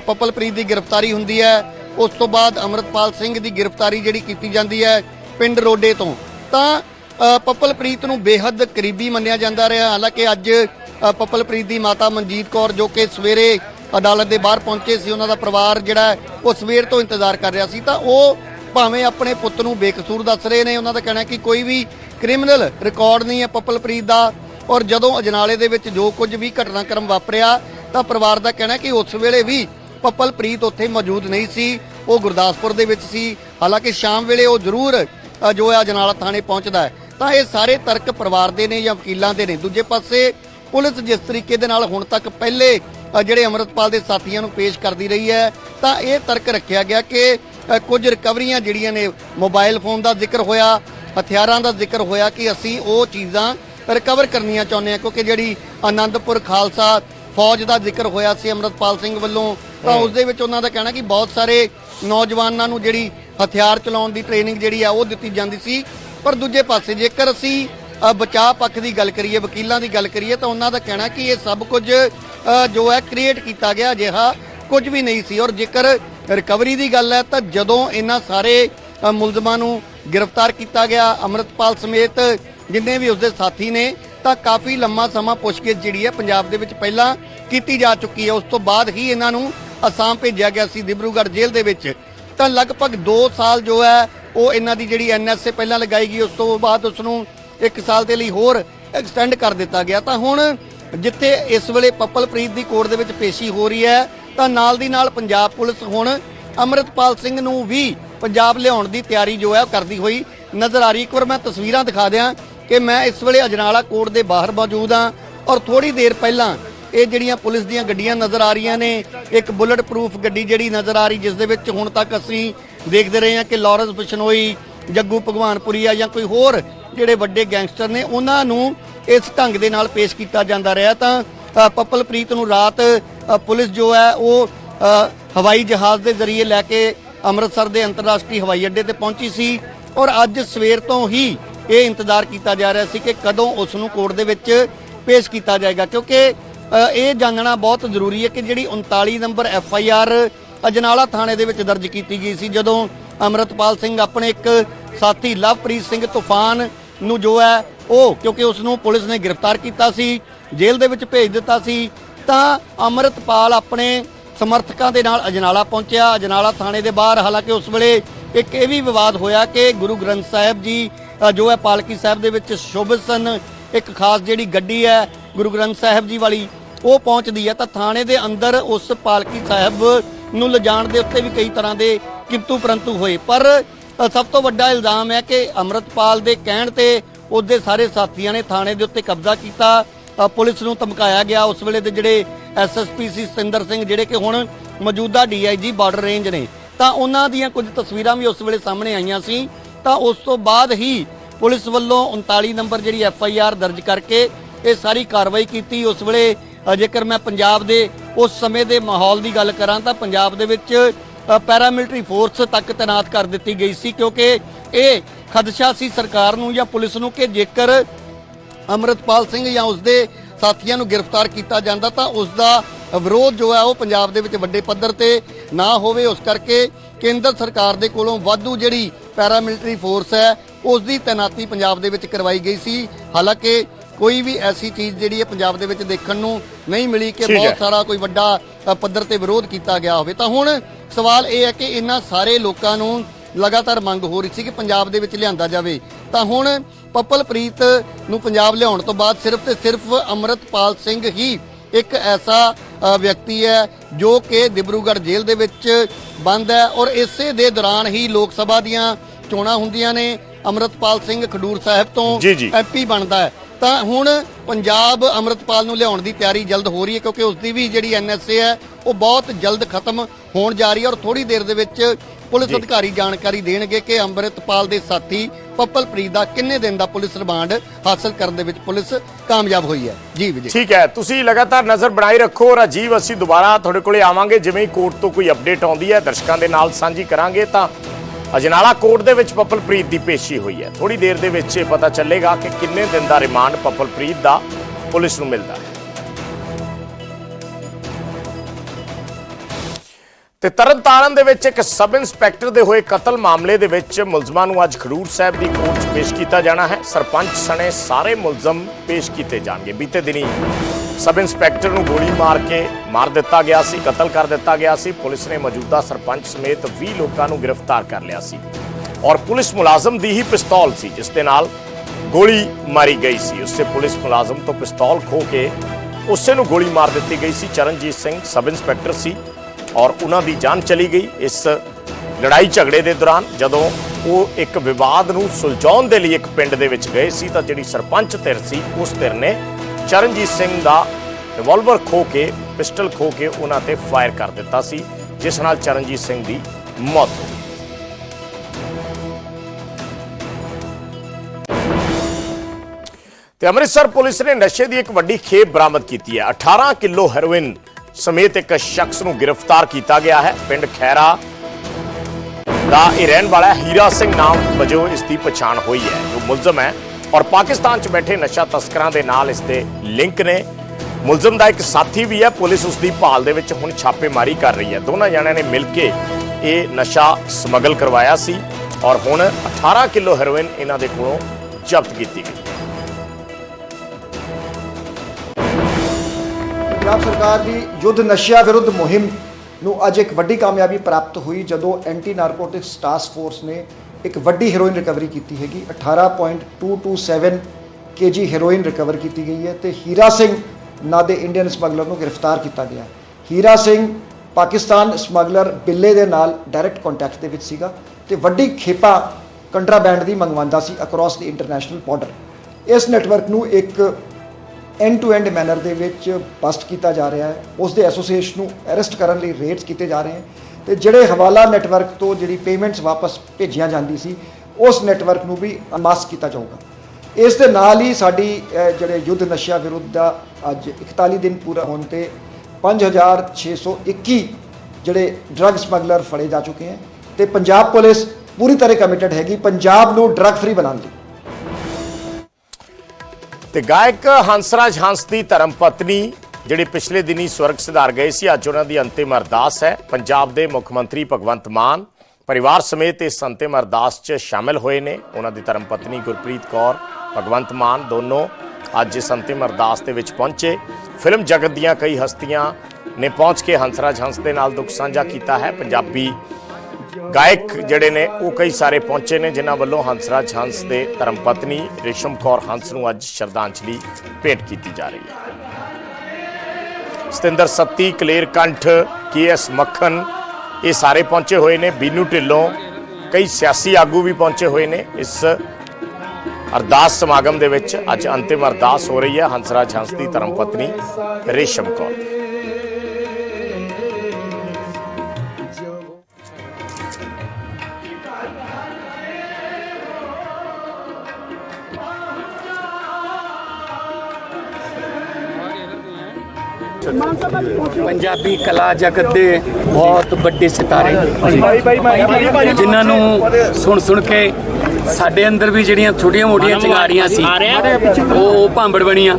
ਪਪਲਪ੍ਰੀਤ ਦੀ ਗ੍ਰਿਫਤਾਰੀ ਹੁੰਦੀ ਹੈ। ਉਸ ਤੋਂ ਬਾਅਦ ਅਮਰਤਪਾਲ ਸਿੰਘ ਦੀ ਗ੍ਰਿਫਤਾਰੀ ਜਿਹੜੀ ਕੀਤੀ ਜਾਂਦੀ ਹੈ ਪਿੰਡ ਰੋਡੇ ਤੋਂ। ਤਾਂ ਅ, ਪੱਪਲਪ੍ਰੀਤ ਨੂੰ ਬੇਹੱਦ ਕਰੀਬੀ ਮੰਨਿਆ ਜਾਂਦਾ ਰਿਹਾ। ਹਾਲਾਂਕਿ ਅੱਜ ਅ, ਪੱਪਲਪ੍ਰੀਤ ਦੀ ਮਾਤਾ ਮਨਜੀਤ ਕੌਰ ਜੋ ਕਿ ਸਵੇਰੇ ਅਦਾਲਤ ਦੇ ਬਾਹਰ ਪਹੁੰਚੇ ਸੀ ਉਹਨਾਂ ਦਾ ਪਰਿਵਾਰ ਜਿਹੜਾ ਉਹ ਸਵੇਰ ਤੋਂ ਇੰਤਜ਼ਾਰ ਕਰ ਰਿਹਾ ਸੀ। ਤਾਂ ਉਹ ਭਾਵੇਂ ਆਪਣੇ ਪੁੱਤ ਨੂੰ ਬੇਕਸੂਰ ਦੱਸ ਰਹੇ ਨੇ ਉਹਨਾਂ ਦਾ ਕਹਿਣਾ ਕਿ ਕੋਈ ਵੀ ਕ੍ਰਿਮੀਨਲ ਰਿਕਾਰਡ ਨਹੀਂ ਹੈ ਪੱਪਲਪ੍ਰੀਤ ਦਾ। ਔਰ ਜਦੋਂ ਅਜਨਾਲੇ ਦੇ ਵਿੱਚ ਜੋ ਕੁਝ ਵੀ ਘਟਨਾਕ੍ਰਮ ਵਾਪਰਿਆ ਤਾਂ ਪਰਿਵਾਰ ਦਾ ਕਹਿਣਾ ਕਿ ਉਸ ਵੇਲੇ ਵੀ ਪੱਪਲਪ੍ਰੀਤ ਉੱਥੇ ਮੌਜੂਦ ਨਹੀਂ ਸੀ, ਉਹ ਗੁਰਦਾਸਪੁਰ ਦੇ ਵਿੱਚ ਸੀ। ਹਾਲਾਂਕਿ ਸ਼ਾਮ ਵੇਲੇ ਉਹ ਜ਼ਰੂਰ ਜੋ ਹੈ ਅਜਨਾਲਾ ਥਾਣੇ ਪਹੁੰਚਦਾ ਹੈ। ਤਾਂ ਇਹ ਸਾਰੇ ਤਰਕ ਪਰਿਵਾਰ ਦੇ ਨੇ ਜਾਂ ਵਕੀਲਾਂ ਦੇ ਨੇ। ਦੂਜੇ ਪਾਸੇ ਪੁਲਿਸ ਜਿਸ ਤਰੀਕੇ ਦੇ ਨਾਲ ਹੁਣ ਤੱਕ ਪਹਿਲੇ ਜਿਹੜੇ ਅਮਰਤਪਾਲ ਦੇ ਸਾਥੀਆਂ ਨੂੰ ਪੇਸ਼ ਕਰਦੀ ਰਹੀ ਹੈ, ਤਾਂ ਇਹ ਤਰਕ ਰੱਖਿਆ ਗਿਆ ਕਿ ਕੁਝ ਰਿਕਵਰੀਆਂ ਜਿਹੜੀਆਂ ਨੇ, ਮੋਬਾਈਲ ਫੋਨ ਦਾ ਜ਼ਿਕਰ ਹੋਇਆ, ਹਥਿਆਰਾਂ ਦਾ ਜ਼ਿਕਰ ਹੋਇਆ ਕਿ ਅਸੀਂ ਉਹ ਚੀਜ਼ਾਂ ਰਿਕਵਰ ਕਰਨੀਆਂ ਚਾਹੁੰਦੇ ਹਾਂ। ਕਿਉਂਕਿ ਜਿਹੜੀ ਆਨੰਦਪੁਰ ਖਾਲਸਾ ਫੌਜ ਦਾ ਜ਼ਿਕਰ ਹੋਇਆ ਸੀ ਅਮਰਤਪਾਲ ਸਿੰਘ ਵੱਲੋਂ ਤਾਂ ਉਸ ਦੇ ਵਿੱਚ ਉਹਨਾਂ ਦਾ ਕਹਿਣਾ ਕਿ ਬਹੁਤ ਸਾਰੇ ਨੌਜਵਾਨਾਂ ਨੂੰ ਜਿਹੜੀ ਹਥਿਆਰ ਚਲਾਉਣ ਦੀ ਟ੍ਰੇਨਿੰਗ ਜਿਹੜੀ ਆ ਉਹ ਦਿੱਤੀ ਜਾਂਦੀ ਸੀ। ਪਰ ਦੂਜੇ ਪਾਸੇ ਜੇਕਰ ਅਸੀਂ ਬਚਾਅ ਪੱਖ ਦੀ ਗੱਲ ਕਰੀਏ ਵਕੀਲਾਂ ਦੀ ਗੱਲ ਕਰੀਏ ਤਾਂ ਉਹਨਾਂ ਦਾ ਕਹਿਣਾ ਕਿ ਇਹ ਸਭ ਕੁਝ ਜੋ ਹੈ ਕ੍ਰੀਏਟ ਕੀਤਾ ਗਿਆ ਅਜਿਹਾ ਕੁਝ ਵੀ ਨਹੀਂ ਸੀ। ਔਰ ਜੇਕਰ ਰਿਕਵਰੀ ਦੀ ਗੱਲ ਹੈ ਤਾਂ ਜਦੋਂ ਇਹਨਾਂ ਸਾਰੇ ਮੁਲਜ਼ਮਾਂ ਨੂੰ ਗ੍ਰਿਫਤਾਰ ਕੀਤਾ ਗਿਆ ਅੰਮ੍ਰਿਤਪਾਲ ਸਮੇਤ ਜਿੰਨੇ ਵੀ ਉਸਦੇ ਸਾਥੀ ਨੇ ਤਾਂ ਕਾਫੀ ਲੰਮਾ ਸਮਾਂ ਪੁੱਛਗਿੱਛ ਜਿਹੜੀ ਹੈ ਪੰਜਾਬ ਦੇ ਵਿੱਚ ਪਹਿਲਾਂ ਕੀਤੀ ਜਾ ਚੁੱਕੀ ਹੈ। ਉਸ ਤੋਂ ਬਾਅਦ ਹੀ ਇਹਨਾਂ ਨੂੰ ਅਸਾਮ ਭੇਜਿਆ ਗਿਆ ਸੀ ਦਿਬਰੂਗੜ੍ਹ ਜੇਲ੍ਹ ਦੇ ਵਿੱਚ। ਤਾਂ ਲਗਭਗ 2 ਸਾਲ ਜੋ ਹੈ, ਉਹ ਇਹਨਾਂ ਦੀ ਜਿਹੜੀ ਐਨਐਸਏ ਪਹਿਲਾਂ ਲਗਾਈ ਗਈ, ਉਸ ਤੋਂ ਬਾਅਦ ਉਸ ਨੂੰ 1 ਸਾਲ ਦੇ ਲਈ ਹੋਰ ਐਕਸਟੈਂਡ ਕਰ ਦਿੱਤਾ ਗਿਆ। ਤਾਂ ਹੁਣ ਜਿੱਥੇ ਇਸ ਵੇਲੇ ਪੱਪਲਪ੍ਰੀਤ ਦੀ ਕੋਰਟ ਦੇ ਵਿੱਚ ਪੇਸ਼ੀ ਹੋ ਰਹੀ ਹੈ, ਤਾਂ ਨਾਲ ਦੀ ਨਾਲ ਪੰਜਾਬ ਪੁਲਿਸ ਹੁਣ ਅੰਮ੍ਰਿਤਪਾਲ ਸਿੰਘ ਨੂੰ ਵੀ ਪੰਜਾਬ ਲਿਆਉਣ ਦੀ ਤਿਆਰੀ ਜੋ ਹੈ, ਉਹ ਕਰਦੀ ਹੋਈ ਨਜ਼ਰ ਆ ਰਹੀ। ਇੱਕ ਵਾਰ ਮੈਂ ਤਸਵੀਰਾਂ ਦਿਖਾ ਦਿਆਂ ਕਿ ਮੈਂ ਇਸ ਵੇਲੇ ਅਜਨਾਲਾ ਕੋਰਟ ਦੇ ਬਾਹਰ ਮੌਜੂਦ ਹਾਂ ਔਰ ਥੋੜੀ ਦੇਰ ਪਹਿਲਾਂ ਇਹ ਜਿਹੜੀਆਂ ਪੁਲਿਸ ਦੀਆਂ ਗੱਡੀਆਂ ਨਜ਼ਰ ਆ ਰਹੀਆਂ ਨੇ ਇੱਕ ਬੁਲਟ ਪ੍ਰੂਫ ਗੱਡੀ ਜਿਹੜੀ ਨਜ਼ਰ ਆ ਰਹੀ ਜਿਸ ਦੇ ਵਿੱਚ ਹੁਣ ਤੱਕ ਅਸੀਂ ਦੇਖਦੇ ਰਹੇ ਹਾਂ ਕਿ ਲਾਰੈਂਸ ਬਿਸ਼ਨੋਈ ਜੱਗੂ ਭਗਵਾਨਪੁਰੀ ਆ ਜਾਂ ਕੋਈ ਹੋਰ ਜਿਹੜੇ ਵੱਡੇ ਗੈਂਗਸਟਰ ਨੇ ਉਹਨਾਂ ਨੂੰ ਇਸ ਢੰਗ ਦੇ ਨਾਲ ਪੇਸ਼ ਕੀਤਾ ਜਾਂਦਾ ਰਿਹਾ ਤਾਂ ਅ, ਪੱਪਲਪ੍ਰੀਤ ਨੂੰ ਰਾਤ ਪੁਲਿਸ ਜੋ ਹੈ ਉਹ ਹਵਾਈ ਜਹਾਜ਼ ਦੇ ਜ਼ਰੀਏ ਲੈ ਕੇ ਅੰਮ੍ਰਿਤਸਰ ਦੇ ਅੰਤਰਰਾਸ਼ਟਰੀ ਹਵਾਈ ਅੱਡੇ ਤੇ ਪਹੁੰਚੀ ਸੀ ਔਰ ਅੱਜ ਸਵੇਰ ਤੋਂ ਹੀ ਇਹ ਇੰਤਜ਼ਾਰ ਕੀਤਾ ਜਾ ਰਿਹਾ ਸੀ ਕਿ ਕਦੋਂ ਉਸ ਨੂੰ ਕੋਰਟ ਦੇ ਵਿੱਚ ਪੇਸ਼ ਕੀਤਾ ਜਾਏਗਾ, ਕਿਉਂਕਿ ਇਹ ਜਾਣਨਾ ਬਹੁਤ ਜ਼ਰੂਰੀ ਹੈ ਕਿ ਜਿਹੜੀ 39 number F I R Ajnala ਥਾਣੇ ਦੇ ਵਿੱਚ ਦਰਜ ਕੀਤੀ ਗਈ ਸੀ, ਜਦੋਂ ਅਮਰਤਪਾਲ ਸਿੰਘ ਆਪਣੇ ਇੱਕ ਸਾਥੀ ਲਵਪ੍ਰੀਤ ਸਿੰਘ ਤੂਫਾਨ ਨੂੰ ਜੋ ਹੈ, ਉਹ ਕਿਉਂਕਿ ਉਸ ਨੂੰ ਪੁਲਿਸ ਨੇ ਗ੍ਰਿਫਤਾਰ ਕੀਤਾ ਸੀ, ਜੇਲ੍ਹ ਦੇ ਵਿੱਚ ਭੇਜ ਦਿੱਤਾ ਸੀ, ਤਾਂ ਅਮਰਤਪਾਲ ਆਪਣੇ ਸਮਰਥਕਾਂ ਦੇ ਨਾਲ ਅਜਨਾਲਾ ਪਹੁੰਚਿਆ, ਅਜਨਾਲਾ ਥਾਣੇ ਦੇ ਬਾਹਰ, ਹਾਲਾਂਕਿ ਉਸ ਵੇਲੇ ਇੱਕ ਇਹ ਵੀ ਵਿਵਾਦ ਹੋਇਆ ਕਿ ਗੁਰੂ ਗ੍ਰੰਥ ਸਾਹਿਬ ਜੀ ਜੋ ਹੈ ਪਾਲਕੀ ਸਾਹਿਬ ਦੇ ਵਿੱਚ ਸ਼ੋਭਿਤ ਸਨ, ਇੱਕ ਖਾਸ ਜਿਹੜੀ ਗੱਡੀ ਹੈ ਗੁਰੂ ਗ੍ਰੰਥ ਸਾਹਿਬ ਜੀ ਵਾਲੀ, ਉਹ ਪਹੁੰਚਦੀ ਹੈ ਤਾਂ ਥਾਣੇ ਦੇ ਅੰਦਰ ਉਸ ਪਾਲਕੀ ਸਾਹਿਬ ਨੂੰ ਲਿਜਾਣ ਦੇ ਉੱਤੇ ਵੀ ਕਈ ਤਰ੍ਹਾਂ ਦੇ ਕਿੰਤੂ ਪਰੰਤੂ ਹੋਏ। ਪਰ ਸਭ ਤੋਂ ਵੱਡਾ ਇਲਜ਼ਾਮ ਹੈ ਕਿ ਅਮਰਤਪਾਲ ਦੇ ਕਹਿਣ ਤੇ ਉਹਦੇ ਸਾਰੇ ਸਾਥੀਆਂ ਨੇ ਥਾਣੇ ਦੇ ਉੱਤੇ ਕਬਜ਼ਾ ਕੀਤਾ। ਪੁਲਿਸ ਨੂੰ ਧਮਕਾਇਆ ਗਿਆ। ਉਸ ਵੇਲੇ ਦੇ ਜਿਹੜੇ ਐਸਐਸਪੀ ਸੀ ਸਤਿੰਦਰ ਸਿੰਘ, ਜਿਹੜੇ ਕਿ ਹੁਣ ਮੌਜੂਦਾ ਡੀਆਈਜੀ ਬਾਰਡਰ ਰੇਂਜ ਨੇ। ਤਾਂ ਉਹਨਾਂ ਦੀਆਂ ਕੁਝ ਤਸਵੀਰਾਂ ਵੀ ਉਸ ਵੇਲੇ ਸਾਹਮਣੇ ਆਈਆਂ ਸੀ। ਤਾਂ ਉਸ ਤੋਂ ਬਾਅਦ ਹੀ ਪੁਲਿਸ ਵੱਲੋਂ 39 ਨੰਬਰ ਜਿਹੜੀ ਐਫ ਆਈ ਆਰ ਦਰਜ ਕਰਕੇ ਇਹ ਸਾਰੀ ਕਾਰਵਾਈ ਕੀਤੀ। ਉਸ ਵੇਲੇ ਜੇਕਰ ਮੈਂ ਪੰਜਾਬ ਦੇ ਉਸ ਸਮੇਂ ਦੇ ਮਾਹੌਲ ਦੀ ਗੱਲ ਕਰਾਂ ਤਾਂ ਪੰਜਾਬ ਦੇ ਵਿੱਚ ਅ, ਪੈਰਾਮਿਲਟਰੀ ਫੋਰਸ ਤੱਕ ਤਾਇਨਾਤ ਕਰ ਦਿੱਤੀ ਗਈ ਸੀ ਕਿਉਂਕਿ ਇਹ ਖਦਸ਼ਾ ਸੀ ਸਰਕਾਰ ਨੂੰ ਜਾਂ ਪੁਲਿਸ ਨੂੰ ਕਿ ਜੇਕਰ ਅਮਰਤਪਾਲ ਸਿੰਘ ਜਾਂ ਉਸਦੇ ਸਾਥੀਆਂ ਨੂੰ ਗ੍ਰਿਫਤਾਰ ਕੀਤਾ ਜਾਂਦਾ ਤਾਂ ਉਸ ਦਾ ਵਿਰੋਧ ਜੋ ਹੈ ਉਹ ਪੰਜਾਬ ਦੇ ਵਿੱਚ ਵੱਡੇ ਪੱਧਰ ਤੇ ਨਾ ਹੋਵੇ। ਉਸ ਕਰਕੇ ਕੇਂਦਰ ਸਰਕਾਰ ਦੇ ਕੋਲੋਂ ਵਾਧੂ ਜਿਹੜੀ ਪੈਰਾਮਿਲਟਰੀ ਫੋਰਸ ਹੈ ਉਸ ਦੀ ਤਾਇਨਾਤੀ ਪੰਜਾਬ ਦੇ ਵਿੱਚ ਕਰਵਾਈ ਗਈ ਸੀ ਹਾਲਾਂਕਿ ਕੋਈ ਵੀ ਐਸੀ ਚੀਜ਼ ਜਿਹੜੀ ਹੈ ਪੰਜਾਬ ਦੇ ਵਿੱਚ ਦੇਖਣ ਨੂੰ ਨਹੀਂ ਮਿਲੀ ਕਿ। ਬਹੁਤ ਸਾਰਾ ਕੋਈ ਵੱਡਾ ਪੱਧਰ ਤੇ ਵਿਰੋਧ ਕੀਤਾ ਗਿਆ ਹੋਵੇ ਤਾਂ ਹੁਣ ਸਵਾਲ ਇਹ ਹੈ ਕਿ ਇਹਨਾਂ ਸਾਰੇ ਲੋਕਾਂ ਨੂੰ ਲਗਾਤਾਰ ਮੰਗ ਹੋ ਰਹੀ ਸੀ ਕਿ ਪੰਜਾਬ ਦੇ ਵਿੱਚ ਲਿਆਂਦਾ ਜਾਵੇ ਤਾਂ ਹੁਣ ਪੱਪਲਪ੍ਰੀਤ ਨੂੰ ਪੰਜਾਬ ਲਿਆਉਣ ਤੋਂ ਬਾਅਦ ਸਿਰਫ ਤੇ ਸਿਰਫ ਅਮਰਤਪਾਲ ਸਿੰਘ ਹੀ ਇੱਕ ਐਸਾ ਵਿਅਕਤੀ ਹੈ ਜੋ ਕਿ ਦਿਬਰੂਗੜ੍ਹ ਜੇਲ੍ਹ ਦੇ ਵਿੱਚ ਬੰਦ ਹੈ ਔਰ ਇਸੇ ਦੇ ਦੌਰਾਨ ਹੀ ਲੋਕ ਸਭਾ ਦੀਆਂ ਚੋਣਾਂ ਹੁੰਦੀਆਂ ਨੇ ਅਮਰਤਪਾਲ ਸਿੰਘ ਖਡੂਰ ਸਾਹਿਬ ਤੋਂ। ਐਮਪੀ ਬਣਦਾ ਹੈ ਤਾਂ ਹੁਣ ਪੰਜਾਬ ਅਮਰਤਪਾਲ ਨੂੰ ਲਿਆਉਣ ਦੀ ਤਿਆਰੀ ਜਲਦ ਹੋ ਰਹੀ ਹੈ ਕਿਉਂਕਿ ਉਸ ਦੀ ਵੀ ਜਿਹੜੀ ਐਨਐਸਏ ਹੈ ਉਹ ਬਹੁਤ ਜਲਦ ਖਤਮ ਹੋਣ ਜਾ ਰਹੀ ਹੈ ਔਰ ਥੋੜੀ ਦੇਰ ਦੇ ਵਿੱਚ ਪੁਲਿਸ। ਅਧਿਕਾਰੀ ਜਾਣਕਾਰੀ ਦੇਣਗੇ ਕਿ ਅੰਮ੍ਰਿਤਪਾਲ ਦੇ ਸਾਥੀ ਪੱਪਲਪ੍ਰੀਤ ਦਾ ਕਿੰਨੇ ਦਿਨ ਦਾ ਪੁਲਿਸ ਰਿਮਾਂਡ ਹਾਸਲ ਕਰਨ ਦੇ ਵਿੱਚ ਪੁਲਿਸ ਕਾਮਯਾਬ ਹੋਈ ਹੈ? ਜੀ ਵਿਜੇ। ਠੀਕ ਹੈ ਤੁਸੀਂ ਲਗਾਤਾਰ ਨਜ਼ਰ ਬਣਾਈ ਰੱਖੋ ਰਾਜੀਵ ਅਸੀਂ ਦੁਬਾਰਾ ਤੁਹਾਡੇ ਕੋਲੇ ਆਵਾਂਗੇ। ਜਿਵੇਂ ਹੀ ਕੋਰਟ ਤੋਂ ਕੋਈ ਅਪਡੇਟ ਆਉਂਦੀ ਹੈ ਦਰਸ਼ਕਾਂ ਦੇ ਨਾਲ ਸਾਂਝੀ ਕਰਾਂਗੇ ਤਾਂ ਅਜਨਾਲਾ ਕੋਰਟ ਦੇ ਵਿੱਚ ਪੱਪਲਪ੍ਰੀਤ ਦੀ ਪੇਸ਼ੀ ਹੋਈ ਹੈ। ਥੋੜੀ ਦੇਰ ਦੇ ਵਿੱਚ ਇਹ ਪਤਾ ਚੱਲੇਗਾ ਕਿ ਕਿੰਨੇ ਦਿਨ ਦਾ ਰਿਮਾਂਡ ਪੱਪਲਪ੍ਰੀਤ ਦਾ ਪੁਲਿਸ ਨੂੰ ਮਿਲਦਾ ਹੈ। ਤੇ ਤਰਨਤਾਰਨ ਦੇ ਵਿੱਚ ਇੱਕ ਸਬ ਇੰਸਪੈਕਟਰ ਦੇ ਹੋਏ ਕਤਲ ਮਾਮਲੇ ਦੇ ਵਿੱਚ ਮੁਲਜ਼ਮਾਂ ਨੂੰ ਅੱਜ ਖਡੂਰ ਸਾਹਿਬ ਦੀ ਕੋਰਟ 'ਚ ਪੇਸ਼ ਕੀਤਾ ਜਾਣਾ ਹੈ। ਸਰਪੰਚ ਸਣੇ ਸਾਰੇ ਮੁਲਜ਼ਮ ਪੇਸ਼ ਕੀਤੇ ਜਾਣਗੇ। ਬੀਤੇ ਦਿਨੀ ਸਬ ਇੰਸਪੈਕਟਰ ਨੂੰ ਗੋਲੀ ਮਾਰ ਕੇ ਮਾਰ ਦਿੱਤਾ ਗਿਆ ਸੀ, ਕਤਲ ਕਰ ਦਿੱਤਾ ਗਿਆ ਸੀ। ਪੁਲਿਸ ਨੇ ਮੌਜੂਦਾ ਸਰਪੰਚ ਸਮੇਤ 20 ਲੋਕਾਂ ਨੂੰ ਗ੍ਰਿਫਤਾਰ ਕਰ ਲਿਆ ਸੀ। ਔਰ ਪੁਲਿਸ ਮੁਲਾਜ਼ਮ ਦੀ ਹੀ ਪਿਸਤੌਲ ਸੀ, ਜਿਸ ਦੇ ਨਾਲ ਗੋਲੀ ਮਾਰੀ ਗਈ ਸੀ। ਉਸੇ ਪੁਲਿਸ ਮੁਲਾਜ਼ਮ ਤੋਂ ਪਿਸਤੌਲ ਖੋ ਕੇ ਉਸੇ ਨੂੰ ਗੋਲੀ ਮਾਰ ਦਿੱਤੀ ਗਈ ਸੀ। ਚਰਨਜੀਤ ਸਿੰਘ ਸਬ ਇੰਸਪੈਕਟਰ ਸੀ। ਔਰ ਉਹਨਾਂ ਦੀ ਜਾਨ ਚਲੀ ਗਈ ਇਸ ਲੜਾਈ ਝਗੜੇ ਦੇ ਦੌਰਾਨ। ਜਦੋਂ ਉਹ ਇੱਕ ਵਿਵਾਦ ਨੂੰ ਸੁਲਝਾਉਣ ਦੇ ਲਈ ਇੱਕ ਪਿੰਡ ਦੇ ਵਿੱਚ ਗਏ ਸੀ ਤਾਂ ਜਿਹੜੀ ਸਰਪੰਚ ਧਿਰ ਸੀ, ਉਸ ਧਿਰ ਨੇ ਚਰਨਜੀਤ ਸਿੰਘ ਦਾ ਰਿਵਾਲਵਰ ਖੋ ਕੇ, ਪਿਸਟਲ ਖੋ ਕੇ ਉਹਨਾਂ ਤੇ ਫਾਇਰ ਕਰ ਦਿੱਤਾ ਸੀ, ਜਿਸ ਨਾਲ ਚਰਨਜੀਤ ਸਿੰਘ ਦੀ ਮੌਤ ਹੋ ਗਈ। ਤੇ ਅੰਮ੍ਰਿਤਸਰ ਪੁਲਿਸ ਨੇ ਨਸ਼ੇ ਦੀ ਇੱਕ ਵੱਡੀ ਖੇਪ ਬਰਾਮਦ ਕੀਤੀ ਹੈ। 18 ਕਿਲੋ ਹੈਰੋਇਨ ਸਮੇਤ ਇੱਕ ਸ਼ਖਸ ਨੂੰ ਗ੍ਰਿਫਤਾਰ ਕੀਤਾ ਗਿਆ ਹੈ। ਪਿੰਡ ਖੈਰਾ ਦਾ ਇਹ ਰਹਿਣ ਵਾਲਾ ਹੀਰਾ ਸਿੰਘ ਨਾਮ ਵਜੋਂ ਇਸ ਦੀ ਪਛਾਣ ਹੋਈ ਹੈ। ਜੋ ਮੁਲਜ਼ਮ ਹੈ ਔਰ ਪਾਕਿਸਤਾਨ 'ਚ ਬੈਠੇ ਨਸ਼ਾ ਤਸਕਰਾਂ ਦੇ ਨਾਲ ਇਸ ਦੇ ਲਿੰਕ ਨੇ। ਮੁਲਜ਼ਮ ਦਾ ਇੱਕ ਸਾਥੀ ਵੀ ਹੈ। ਪੁਲਿਸ ਉਸ ਦੀ ਭਾਲ ਦੇ ਵਿੱਚ ਹੁਣ ਛਾਪੇਮਾਰੀ ਕਰ ਰਹੀ ਹੈ। ਦੋਨਾਂ ਜਣਿਆਂ ਨੇ ਮਿਲ ਕੇ ਇਹ ਨਸ਼ਾ ਸਮਗਲ ਕਰਵਾਇਆ ਸੀ ਔਰ ਹੁਣ 18 ਕਿਲੋ ਹੈਰੋਇਨ ਇਹਨਾਂ ਦੇ ਕੋਲੋਂ ਜ਼ਬਤ ਕੀਤੀ ਗਈ ਪੰਜਾਬ ਸਰਕਾਰ ਦੀ ਯੁੱਧ ਨਸ਼ਿਆਂ ਵਿਰੁੱਧ ਮੁਹਿੰਮ ਨੂੰ ਅੱਜ ਇੱਕ ਵੱਡੀ ਕਾਮਯਾਬੀ ਪ੍ਰਾਪਤ ਹੋਈ, ਜਦੋਂ ਐਂਟੀ ਨਾਰਕੋਟਿਕਸ ਟਾਸਕ ਫੋਰਸ ਨੇ ਇੱਕ ਵੱਡੀ ਹੈਰੋਇਨ ਰਿਕਵਰੀ ਕੀਤੀ ਹੈਗੀ। 18.227 ਕੇਜੀ ਹੈਰੋਇਨ ਰਿਕਵਰ ਕੀਤੀ ਗਈ ਹੈ ਤੇ ਹੀਰਾ ਸਿੰਘ ਨਾਂ ਦੇ ਇੰਡੀਅਨ ਸਮਗਲਰ ਨੂੰ ਗ੍ਰਿਫਤਾਰ ਕੀਤਾ ਗਿਆ। ਹੀਰਾ ਸਿੰਘ ਪਾਕਿਸਤਾਨ ਸਮਗਲਰ ਬਿੱਲੇ ਦੇ ਨਾਲ ਡਾਇਰੈਕਟ ਕੰਟੈਕਟ ਦੇ ਵਿੱਚ ਸੀਗਾ ਤੇ ਵੱਡੀ ਖੇਪਾ ਕੰਟਰਾਬੈਂਡ ਦੀ ਮੰਗਵਾਉਂਦਾ ਸੀ ਅਕ੍ਰੋਸ ਦੀ ਇੰਟਰਨੈਸ਼ਨਲ ਬਾਰਡਰ ਇਸ ਨੈਟਵਰਕ ਨੂੰ ਇੱਕ ਐਂਡ ਟੂ ਐਂਡ ਮੈਨਰ ਦੇ ਵਿੱਚ ਬਸਟ ਕੀਤਾ ਜਾ ਰਿਹਾ ਹੈ। ਉਸ ਦੇ ਐਸੋਸੀਏਸ਼ਨ ਨੂੰ ਅਰੈਸਟ ਕਰਨ ਲਈ ਰੇਡਸ ਕੀਤੇ ਜਾ ਰਹੇ ਹਨ। ਤੇ ਜਿਹੜੇ ਹਵਾਲਾ ਨੈਟਵਰਕ ਤੋਂ ਜਿਹੜੀ ਪੇਮੈਂਟਸ ਵਾਪਸ ਭੇਜੀਆਂ ਜਾਂਦੀ ਸੀ, ਉਸ ਨੈਟਵਰਕ ਨੂੰ ਵੀ ਅਨਮਾਸਕ ਕੀਤਾ ਜਾਊਗਾ। ਇਸ ਦੇ ਨਾਲ ਹੀ ਸਾਡੀ ਜਿਹੜੇ ਯੁੱਧ ਨਸ਼ਿਆਂ ਵਿਰੁੱਧ ਦਾ ਅੱਜ 41 ਦਿਨ ਪੂਰਾ ਹੋਣ ਤੇ 5621 ਜਿਹੜੇ ਡਰੱਗ ਸਮਗਲਰ ਫੜੇ ਜਾ ਚੁੱਕੇ ਹਨ। ਤੇ ਪੰਜਾਬ ਪੁਲਿਸ ਪੂਰੀ ਤਰ੍ਹਾਂ ਕਮਿਟਡ ਹੈਗੀ, ਪੰਜਾਬ ਨੂੰ ਡਰੱਗ ਫਰੀ ਬਣਾਉਣ ਲਈ। ਤੇ ਗਾਇਕ ਹੰਸਰਾਜ ਹੰਸ ਦੀ ਧਰਮ ਪਤਨੀ ਜਿਹੜੀ ਪਿਛਲੇ ਦਿਨੀ ਸਵਰਗ ਸਿਧਾਰ ਗਏ ਸੀ, ਅੱਜ ਉਹਨਾਂ ਦੀ ਅੰਤਿਮ ਅਰਦਾਸ ਹੈ। ਪੰਜਾਬ ਦੇ ਮੁੱਖ ਮੰਤਰੀ ਭਗਵੰਤ ਮਾਨ, ਪਰਿਵਾਰ ਸਮੇਤ ਇਸ ਅੰਤਿਮ ਅਰਦਾਸ 'ਚ ਸ਼ਾਮਿਲ ਹੋਏ ਨੇ। ਉਹਨਾਂ ਦੀ ਧਰਮ ਪਤਨੀ ਗੁਰਪ੍ਰੀਤ ਕੌਰ, ਭਗਵੰਤ ਮਾਨ ਦੋਨੋਂ ਅੱਜ ਇਸ ਅੰਤਿਮ ਅਰਦਾਸ ਦੇ ਵਿੱਚ ਪਹੁੰਚੇ। ਫਿਲਮ ਜਗਤ ਦੀਆਂ ਕਈ ਹਸਤੀਆਂ ਨੇ ਪਹੁੰਚ ਕੇ ਹੰਸਰਾਜ ਹੰਸ ਦੇ ਨਾਲ ਦੁੱਖ ਸਾਂਝਾ ਕੀਤਾ ਹੈ। ਪੰਜਾਬੀ ਗਾਇਕ ਜਿਹੜੇ ਨੇ, ਉਹ ਕਈ ਸਾਰੇ ਪਹੁੰਚੇ ਨੇ, ਜਿਨ੍ਹਾਂ ਵੱਲੋਂ ਹੰਸਰਾਜ ਹੰਸ ਦੇ ਧਰਮ ਪਤਨੀ ਰੇਸ਼ਮ ਕੌਰ ਹੰਸ ਨੂੰ ਅੱਜ ਸ਼ਰਧਾਂਜਲੀ ਭੇਟ ਕੀਤੀ ਜਾ ਰਹੀ ਹੈ। ਸਤਿੰਦਰ ਸੱਤੀ, ਕਲੇਰ ਕੰਠ ਕੇਐਸ ਮੱਖਣ, ਇਹ ਸਾਰੇ ਪਹੁੰਚੇ ਹੋਏ ਨੇ। ਬੀਨੂ ਢਿੱਲੋਂ, ਕਈ ਸਿਆਸੀ ਆਗੂ ਵੀ ਪਹੁੰਚੇ ਹੋਏ ਨੇ ਇਸ ਅਰਦਾਸ ਸਮਾਗਮ ਦੇ ਵਿੱਚ। ਅੱਜ ਅੰਤਿਮ ਅਰਦਾਸ ਹੋ ਰਹੀ ਹੈ ਹੰਸਰਾਜ ਹੰਸ ਦੀ ਧਰਮ ਪਤਨੀ ਰੇਸ਼ਮ ਕੌਰ ਪੰਜਾਬੀ ਕਲਾ ਜਗਤ ਦੇ ਬਹੁਤ ਵੱਡੇ ਸਿਤਾਰੇ ਜਿਨ੍ਹਾਂ ਨੂੰ ਸੁਣ ਸੁਣ ਕੇ ਸਾਡੇ ਅੰਦਰ ਵੀ ਜਿਹੜੀਆਂ ਛੋਟੀਆਂ ਮੋਟੀਆਂ ਚਿੰਗਾਰੀਆਂ ਸੀ, ਉਹ ਭਾਂਬੜ ਬਣੀਆਂ।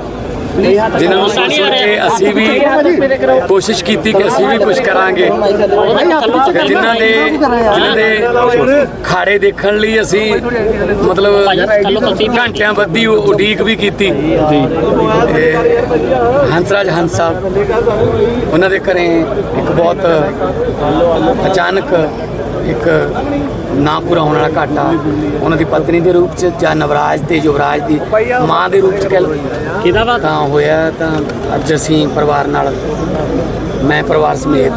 ਜਿਨ੍ਹਾਂ ਨੂੰ ਸੁਣ ਸੁਣ ਕੇ ਅਸੀਂ ਵੀ ਕੋਸ਼ਿਸ਼ ਕੀਤੀ ਕਿ ਅਸੀਂ ਵੀ ਕੁਝ ਕਰਾਂਗੇ। ਜਿਨ੍ਹਾਂ ਦੇ ਜਿਨ੍ਹਾਂ ਦੇ ਖਾੜੇ ਦੇਖਣ ਲਈ ਅਸੀਂ ਮਤਲਬ ਘੰਟਿਆਂ ਬੱਧੀ ਉਡੀਕ ਵੀ ਕੀਤੀ। ਤੇ ਹੰਸਰਾਜ ਹੰਸ ਸਾਹਿਬ, ਉਹਨਾਂ ਦੇ ਘਰੇ ਇੱਕ ਬਹੁਤ ਅਚਾਨਕ ਇੱਕ ਨਾ ਪੂਰਾ ਹੋਣ ਵਾਲਾ ਘਾਟਾ। ਉਹਨਾਂ ਦੀ ਪਤਨੀ ਦੇ ਰੂਪ ਚ ਜਾਂ ਨਵਰਾਜ ਤੇ ਯੁਵਰਾਜ ਦੀ ਮਾਂ ਦੇ ਰੂਪ ਚ ਕਹਿ ਕਿਹਦਾ ਵਾ ਤਾਂ ਹੋਇਆ ਤਾਂ ਅੱਜ ਅਸੀਂ ਪਰਿਵਾਰ ਨਾਲ। ਮੈਂ ਪਰਿਵਾਰ ਸਮੇਤ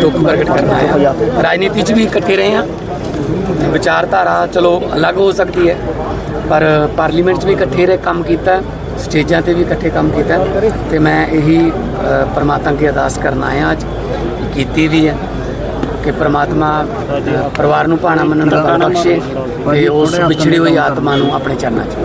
ਦੁੱਖ ਪ੍ਰਗਟ ਕਰਨ ਆਇਆ। ਰਾਜਨੀਤੀ 'ਚ ਵੀ ਇਕੱਠੇ ਰਹੇ ਹਾਂ। ਵਿਚਾਰਧਾਰਾ ਚਲੋ ਅਲੱਗ ਹੋ ਸਕਦੀ ਹੈ। ਪਰ ਪਾਰਲੀਮੈਂਟ 'ਚ ਵੀ ਇਕੱਠੇ ਰਹੇ ਕੰਮ ਕੀਤਾ। ਸਟੇਜਾਂ ਤੇ ਵੀ ਇਕੱਠੇ ਕੰਮ ਕੀਤਾ। ਤੇ ਮੈਂ ਇਹੀ ਪ੍ਰਮਾਤਮਾ ਅੱਗੇ ਅਰਦਾਸ ਕਰਨ ਆਇਆ ਅੱਜ। ਕੀਤੀ ਵੀ ਹੈ। ਕਿ ਪ੍ਰਮਾਤਮਾ ਪਰਿਵਾਰ ਨੂੰ ਭਾਣਾ ਮੰਨਣ ਦਾ ਬਲ ਬਖਸ਼ੇ ਤੇ ਉਸ ਵਿਛੜੀ ਹੋਈ ਆਤਮਾ ਨੂੰ ਆਪਣੇ ਚਰਨਾਂ 'ਚ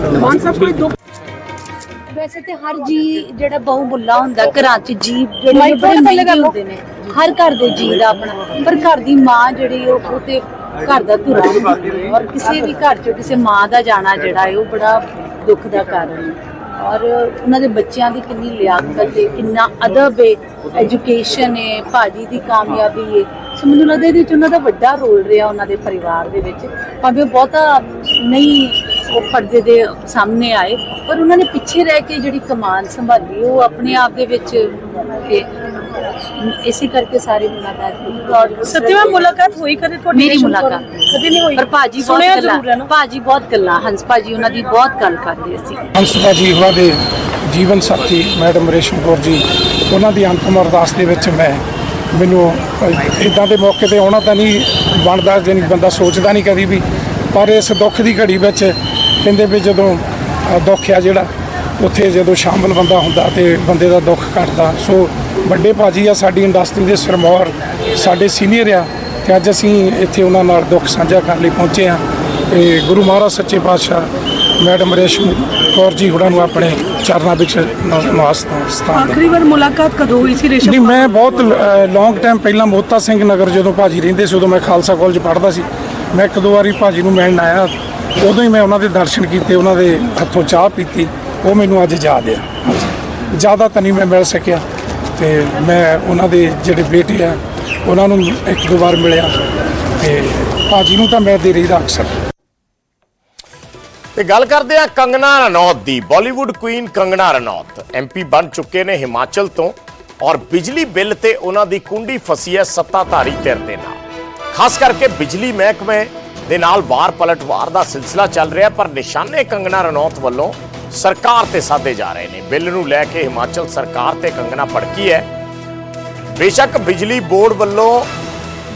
ਵੈਸੇ ਤੇ ਹਰ ਜੀ ਜਿਹੜਾ ਬਹੁ ਬੁੱਲਾ ਹੁੰਦਾ ਘਰਾਂ 'ਚ ਜੀ ਜਿਹੜੇ ਬੜੇ ਮਹਿੰਗੇ ਹੁੰਦੇ ਨੇ ਹਰ ਘਰ ਦੇ ਜੀ ਦਾ ਆਪਣਾ ਪਰ ਘਰ ਦੀ ਮਾਂ ਜਿਹੜੀ ਉਹ ਉਹ ਤੇ ਘਰ ਦਾ ਧੁਰਾ ਹੁੰਦੀ ਹੈ ਔਰ ਕਿਸੇ ਵੀ ਘਰ 'ਚ ਕਿਸੇ ਮਾਂ ਦਾ ਜਾਣਾ ਜਿਹੜਾ ਹੈ ਉਹ ਬੜਾ ਦੁੱਖ ਦਾ ਕਾਰਨ ਹੈ। ਔਰ ਉਹਨਾਂ ਦੇ ਬੱਚਿਆਂ ਦੀ ਕਿੰਨੀ ਲਿਆਕਤ ਹੈ ਕਿੰਨਾ ਅਦਬ ਹੈ ਐਜੂਕੇਸ਼ਨ ਹੈ ਭਾਜੀ ਦੀ ਕਾਮਯਾਬੀ ਹੈ ਸੋ ਮੈਨੂੰ ਲੱਗਦਾ ਇਹਦੇ ਵਿੱਚ ਉਹਨਾਂ ਦਾ ਵੱਡਾ ਰੋਲ ਰਿਹਾ ਉਹਨਾਂ ਦੇ ਪਰਿਵਾਰ ਦੇ ਵਿੱਚ। ਭਾਵੇਂ ਉਹ ਬਹੁਤਾ ਨਹੀਂ ਉਹ ਪਰਦੇ ਦੇ ਸਾਹਮਣੇ ਆਏ, ਪਰ ਉਹਨਾਂ ਨੇ ਪਿੱਛੇ ਰਹਿ ਕੇ ਜਿਹੜੀ ਕਮਾਨ ਸੰਭਾਲੀ, ਉਹ ਆਪਣੇ ਆਪ ਦੇ ਵਿੱਚ ਤੇ ਇਸੇ ਕਰਕੇ ਸਾਰੇ ਮੁਲਾਕਾਤ ਹੋਈ। ਸਤਿਵਾ ਮੁਲਾਕਾਤ ਹੋਈ ਕਦੇ ਤੁਹਾਡੀ? ਮੇਰੀ ਮੁਲਾਕਾਤ? ਕਦੇ ਨਹੀਂ ਹੋਈ। ਪਰ ਭਾਜੀ ਬਹੁਤ ਸੁਣਿਆ ਜ਼ਰੂਰ ਹੈ ਗੱਲਾਂ ਨਾ। ਭਾਜੀ ਬਹੁਤ ਗੱਲਾਂ। ਹੰਸ ਭਾਜੀ ਉਹਨਾਂ ਦੀ ਬਹੁਤ ਗੱਲ ਕਰਦੇ ਸੀ। ਹੰਸਦਾ ਜੀ ਉਹਨਾਂ ਦੇ ਜੀਵਨ ਸਾਥੀ ਮੈਡਮ ਰੇਸ਼ਮ ਕੌਰ ਜੀ ਉਹਨਾਂ ਦੀ ਅੰਤਮ ਅਰਦਾਸ ਦੇ ਵਿੱਚ ਮੈਂ ਮੈਨੂੰ ਇਦਾਂ ਦੇ ਮੌਕੇ ਤੇ ਆਉਣਾ ਤਾਂ ਨਹੀਂ ਬਣਦਾ ਜਾਣੀ ਬੰਦਾ ਸੋਚਦਾ ਨਹੀਂ ਕਦੀ ਵੀ। ਪਰ ਇਸ ਦੁੱਖ ਦੀ ਘੜੀ ਵਿੱਚ ਕਹਿੰਦੇ ਵੀ ਜਦੋਂ ਦੁੱਖ ਆ ਜਿਹੜਾ ਉੱਥੇ ਜਦੋਂ ਸ਼ਾਮਲ ਬੰਦਾ ਹੁੰਦਾ ਤੇ ਬੰਦੇ ਦਾ ਦੁੱਖ ਘਟਦਾ। ਸੋ ਵੱਡੇ ਭਾਜੀ ਆ ਸਾਡੀ ਇੰਡਸਟਰੀ ਦੇ ਸਰਮੌਰ ਸਾਡੇ ਸੀਨੀਅਰ ਆ ਤੇ ਅੱਜ ਅਸੀਂ ਇੱਥੇ ਉਹਨਾਂ ਨਾਲ ਦੁੱਖ ਸਾਂਝਾ ਕਰਨ ਲਈ ਪਹੁੰਚੇ ਆ। ਤੇ ਗੁਰੂ ਮਹਾਰਾਜ ਸੱਚੇ ਪਾਤਸ਼ਾਹ ਮੈਡਮ ਰੇਸ਼ਮ ਕੌਰ ਜੀ ਹੁਣਾਂ ਨੂੰ ਆਪਣੇ ਚਰਨਾਂ ਵਿੱਚ ਨ- ਨਿਵਾਸ ਸਥਾਨ ਆਖਰੀ ਵਾਰ ਮੁਲਾਕਾਤ ਕਦੋਂ ਹੋਈ ਸੀ ਰੇਸ਼ਮ ਨਹੀਂ ਮੈਂ ਬਹੁਤ ਲੌਂਗ ਟਾਈਮ ਪਹਿਲਾਂ ਮੋਤਾ ਸਿੰਘ ਨਗਰ ਜਦੋਂ ਭਾਜੀ ਰਹਿੰਦੇ ਸੀ ਉਦੋਂ ਮੈਂ ਖਾਲਸਾ ਕਾਲਜ ਪੜ੍ਹਦਾ ਸੀ। ਮੈਂ ਇੱਕ ਦੋ ਵਾਰੀ ਭਾਜੀ ਨੂੰ ਮਿਲਣ ਆਇਆ। ਉਦੋਂ ਹੀ ਮੈਂ ਉਹਨਾਂ ਦੇ ਦਰਸ਼ਨ ਕੀਤੇ ਉਹਨਾਂ ਦੇ ਹੱਥੋਂ ਚਾਹ ਪੀਤੀ। ਉਹ ਮੈਨੂੰ ਅੱਜ ਯਾਦ ਆ। ਜ਼ਿਆਦਾ ਤਾਂ ਨਹੀਂ ਮੈਂ ਮਿਲ ਸਕਿਆ। ਤੇ ਮੈਂ ਉਹਨਾਂ ਦੇ ਜਿਹੜੇ ਬੇਟੇ ਆ, ਉਹਨਾਂ ਨੂੰ ਇੱਕ ਦੋ ਵਾਰ ਮਿਲਿਆ। ਤੇ ਭਾਜੀ ਨੂੰ ਤਾਂ ਮੈਂ ਦੇ ਰਹੀਦਾ ਅਕਸਰ। ਤੇ ਗੱਲ ਕਰਦੇ ਆ ਕੰਗਨਾ ਰਣੌਤ ਦੀ। ਬਾਲੀਵੁੱਡ ਕੁਈਨ ਕੰਗਨਾ ਰਣੌਤ ਐਮਪੀ ਬਣ ਚੁੱਕੇ ਨੇ ਹਿਮਾਚਲ ਤੋਂ ਔਰ ਬਿਜਲੀ ਬਿੱਲ ਤੇ ਉਹਨਾਂ ਦੀ ਕੁੰਡੀ ਫਸੀ ਹੈ ਸੱਤਾਧਾਰੀ ਧਿਰ ਦੇ ਨਾਲ। ਖਾਸ ਕਰਕੇ ਬਿਜਲੀ ਮਹਿਕਮੇ ਦੇ ਨਾਲ ਵਾਰ ਪਲਟਵਾਰ ਦਾ ਸਿਲਸਿਲਾ ਚੱਲ ਰਿਹਾ, ਪਰ ਨਿਸ਼ਾਨੇ ਕੰਗਨਾ ਰਣੌਤ ਵੱਲੋਂ ਸਰਕਾਰ ਤੇ ਸਾਦੇ ਜਾ ਰਹੇ ਨੇ। ਬਿੱਲ ਨੂੰ ਲੈ ਕੇ ਹਿਮਾਚਲ ਸਰਕਾਰ ਤੇ ਕੰਗਣਾ ਭੜਕੀ ਹੈ। ਬੇਸ਼ੱਕ ਬਿਜਲੀ ਬੋਰਡ ਵੱਲੋਂ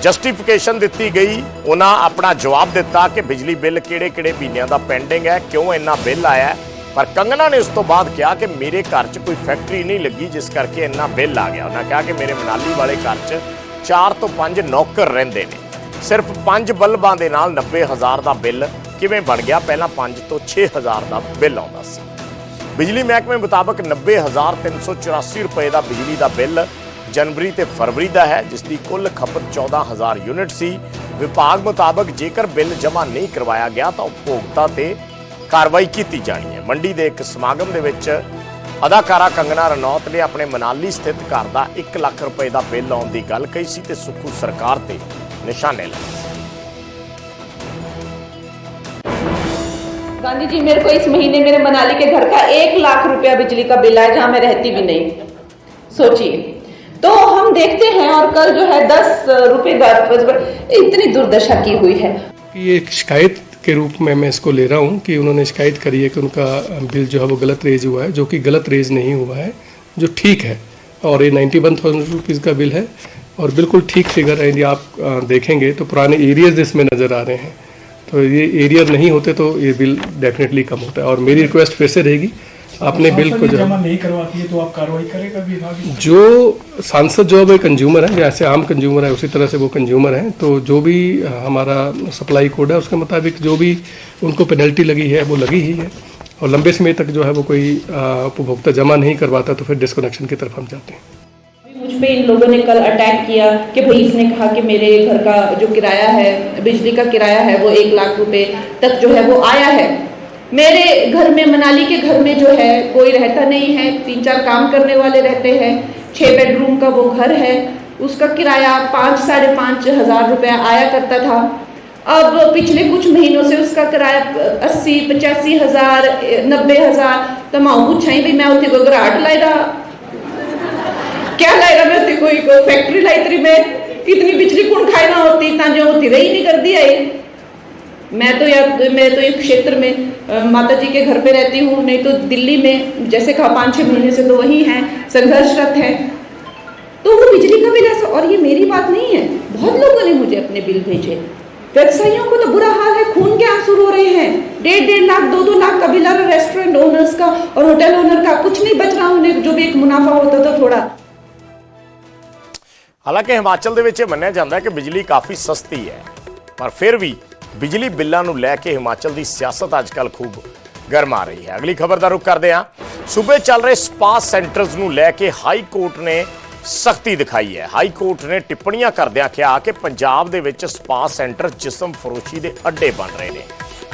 ਜਸਟੀਫਿਕੇਸ਼ਨ ਦਿੱਤੀ ਗਈ। ਉਹਨਾਂ ਆਪਣਾ ਜਵਾਬ ਦਿੱਤਾ ਕਿ ਬਿਜਲੀ ਬਿੱਲ ਕਿਹੜੇ-ਕਿਹੜੇ ਮਹੀਨਿਆਂ ਦਾ ਪੈਂਡਿੰਗ ਹੈ, ਕਿਉਂ ਇੰਨਾ ਬਿੱਲ ਆਇਆ ਪਰ ਕੰਗਨਾ ਨੇ ਉਸ ਤੋਂ ਬਾਅਦ ਕਿਹਾ ਕਿ ਮੇਰੇ ਘਰ 'ਚ ਕੋਈ ਫੈਕਟਰੀ ਨਹੀਂ ਲੱਗੀ, ਜਿਸ ਕਰਕੇ ਇੰਨਾ ਬਿੱਲ ਆ ਗਿਆ। ਉਹਨਾਂ ਕਿਹਾ ਕਿ ਮੇਰੇ ਮਨਾਲੀ ਵਾਲੇ ਘਰ 'ਚ 4 ਤੋਂ 5 ਨੌਕਰ ਰਹਿੰਦੇ ਨੇ। ਸਿਰਫ 5 ਬਲਬਾਂ ਦੇ ਨਾਲ 90000 ਦਾ ਬਿੱਲ ਕਿਵੇਂ ਬਣ ਗਿਆ? ਪਹਿਲਾਂ 5 ਤੋਂ 6000 ਦਾ ਬਿੱਲ ਆਉਂਦਾ ਸੀ। ਬਿਜਲੀ ਮਹਿਕਮੇ ਮੁਤਾਬਕ 90384 ਰੁਪਏ ਦਾ ਬਿਜਲੀ ਦਾ ਬਿੱਲ ਜਨਵਰੀ ਤੇ ਫਰਵਰੀ ਦਾ ਹੈ, ਜਿਸ ਦੀ ਕੁੱਲ ਖਪਤ 14000 ਯੂਨਿਟ ਸੀ। ਵਿਭਾਗ ਮੁਤਾਬਕ ਜੇਕਰ ਬਿੱਲ ਜਮ੍ਹਾਂ ਨਹੀਂ ਕਰਵਾਇਆ ਗਿਆ ਤਾਂ ਉਪਭੋਗਤਾ ਤੇ ਕਾਰਵਾਈ ਕੀਤੀ ਜਾਣੀ ਹੈ। ਮੰਡੀ ਦੇ ਇੱਕ ਸਮਾਗਮ ਦੇ ਵਿੱਚ ਅਦਾਕਾਰਾ ਕੰਗਨਾ ਰਣੌਤ ਨੇ ਆਪਣੇ ਮਨਾਲੀ ਸਥਿਤ ਘਰ ਦਾ 1 ਲੱਖ ਰੁਪਏ ਦਾ ਬਿੱਲ ਆਉਣ ਦੀ ਗੱਲ ਕਹੀ ਸੀ ਤੇ ਸੁਖੂ ਸਰਕਾਰ ਤੇ ਨਿਸ਼ਾਨੇ ਲਾਏ। गांधी जी, मेरे को इस महीने मेरे मनाली के घर का एक लाख रुपया बिजली का बिल आया जहाँ मैं रहती भी नहीं। सोचिए। तो हम देखते हैं और कल जो है दस रुपए इतनी दुर्दशा की हुई है। ये एक शिकायत के रूप में मैं इसको ले रहा हूँ कि उन्होंने शिकायत करी है कि उनका बिल जो है वो गलत रेज हुआ है, जो कि गलत रेज नहीं हुआ है, जो ठीक है। और ये नाइन्टी वन थाउज़ेंड रुपीज़ का बिल है और बिल्कुल ठीक फिगर है। यदि आप देखेंगे तो पुराने एरियाज़ इसमें नज़र आ रहे हैं। तो ये एरियर नहीं होते तो ये बिल डेफिनेटली कम होता है। और मेरी रिक्वेस्ट फिर से रहेगी आपने बिल को जो है नहीं करवाती है तो आप कार्रवाई करेगा विभाग जो सांसद जो है कंज्यूमर है जैसे आम कंज्यूमर है उसी तरह से वो कंज्यूमर हैं तो जो भी हमारा सप्लाई कोड है उसके मुताबिक जो भी उनको पेनल्टी लगी है वो लगी ही है। और लंबे समय तक जो है वो कोई उपभोक्ता जमा नहीं करवाता तो फिर डिस्कनेक्शन की तरफ़ हम जाते हैं। पे इन लोगों ने कल अटैक किया कि भाई इसने कहा कि मेरे घर का जो किराया है, बिजली का किराया है, वो एक लाख रुपए तक जो है वो आया है। मेरे घर में, मनाली के घर में जो है, कोई रहता नहीं है तीन चार काम करने वाले रहते हैं छः बेडरूम का वो घर है, उसका किराया पाँच, साढ़े पाँच हज़ार रुपया आया करता था। अब पिछले कुछ महीनों से उसका किराया अस्सी, पचासी हज़ार, नब्बे हज़ार तो मैं पूछा ही, भी मैं उत्थे कोई घराट क्या मैं उत्थे कोई? कोई फैक्ट्री लाई तरी मैं कितनी बिजली कौन खाए ना होती? ता जो होती रही नहीं कर दिया ये मैं तो यार मैं तो एक क्षेत्र में माता जी के घर पे रहती हूँ, नहीं तो दिल्ली में, जैसे कहा पाँच छः महीने से तो वही हैं, संघर्षरत हैं। तो वो बिजली का बिल ऐसा, और ये मेरी बात नहीं है। बहुत लोगों ने मुझे अपने बिल भेजे। व्यवसायियों को तो बुरा हाल है, खून के आँसू रो रहे हैं। डेढ़ डेढ़ लाख, दो दो लाख का बिल रेस्टोरेंट ओनर्स का और होटल ओनर का। कुछ नहीं बच रहा उन्हें, जो भी एक मुनाफा होता था थोड़ा। ਹਾਲਾਂਕਿ ਹਿਮਾਚਲ ਦੇ ਵਿੱਚ ਇਹ ਮੰਨਿਆ ਜਾਂਦਾ ਹੈ ਕਿ ਬਿਜਲੀ ਕਾਫੀ ਸਸਤੀ ਹੈ, ਪਰ ਫਿਰ ਵੀ ਬਿਜਲੀ ਬਿੱਲਾਂ ਨੂੰ ਲੈ ਕੇ ਹਿਮਾਚਲ ਦੀ ਸਿਆਸਤ ਅੱਜਕੱਲ ਖੂਬ ਗਰਮਾ ਰਹੀ ਹੈ। ਅਗਲੀ ਖਬਰ ਦਾ ਰੁਖ ਕਰਦੇ ਹਾਂ। ਸੂਬੇ ਚੱਲ ਰਹੇ ਸਪਾ ਸੈਂਟਰਸ ਨੂੰ ਲੈ ਕੇ ਹਾਈ ਕੋਰਟ ਨੇ ਸਖਤੀ ਦਿਖਾਈ ਹੈ। ਹਾਈ ਕੋਰਟ ਨੇ ਟਿੱਪਣੀਆਂ ਕਰਦਿਆਂ ਕਿਹਾ ਕਿ ਪੰਜਾਬ ਦੇ ਵਿੱਚ ਸਪਾ ਸੈਂਟਰ ਜਿਸਮ ਫਰੋਸ਼ੀ ਦੇ ਅੱਡੇ ਬਣ ਰਹੇ ਨੇ।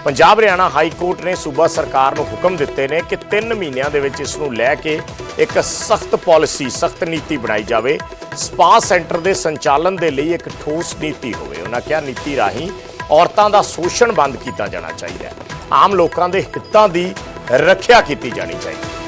ਪੰਜਾਬ ਹਰਿਆਣਾ ਹਾਈ ਕੋਰਟ ਨੇ ਸੂਬਾ ਸਰਕਾਰ ਨੂੰ ਹੁਕਮ ਦਿੱਤੇ ਨੇ ਕਿ 3 ਮਹੀਨਿਆਂ ਦੇ ਵਿੱਚ ਇਸ ਨੂੰ ਲੈ ਕੇ ਇੱਕ ਸਖਤ ਪਾਲਿਸੀ, ਸਖਤ ਨੀਤੀ ਬਣਾਈ ਜਾਵੇ। ਸਪਾ ਸੈਂਟਰ ਦੇ ਸੰਚਾਲਨ ਦੇ ਲਈ ਇੱਕ ਠੋਸ ਨੀਤੀ ਹੋਵੇ। ਉਹਨਾਂ ਕਿਹਾ ਨੀਤੀ ਰਾਹੀਂ ਔਰਤਾਂ ਦਾ ਸ਼ੋਸ਼ਣ ਬੰਦ ਕੀਤਾ ਜਾਣਾ ਚਾਹੀਦਾ ਹੈ। ਆਮ ਲੋਕਾਂ ਦੇ ਹਿੱਤਾਂ ਦੀ ਰੱਖਿਆ ਕੀਤੀ ਜਾਣੀ ਚਾਹੀਦੀ ਹੈ।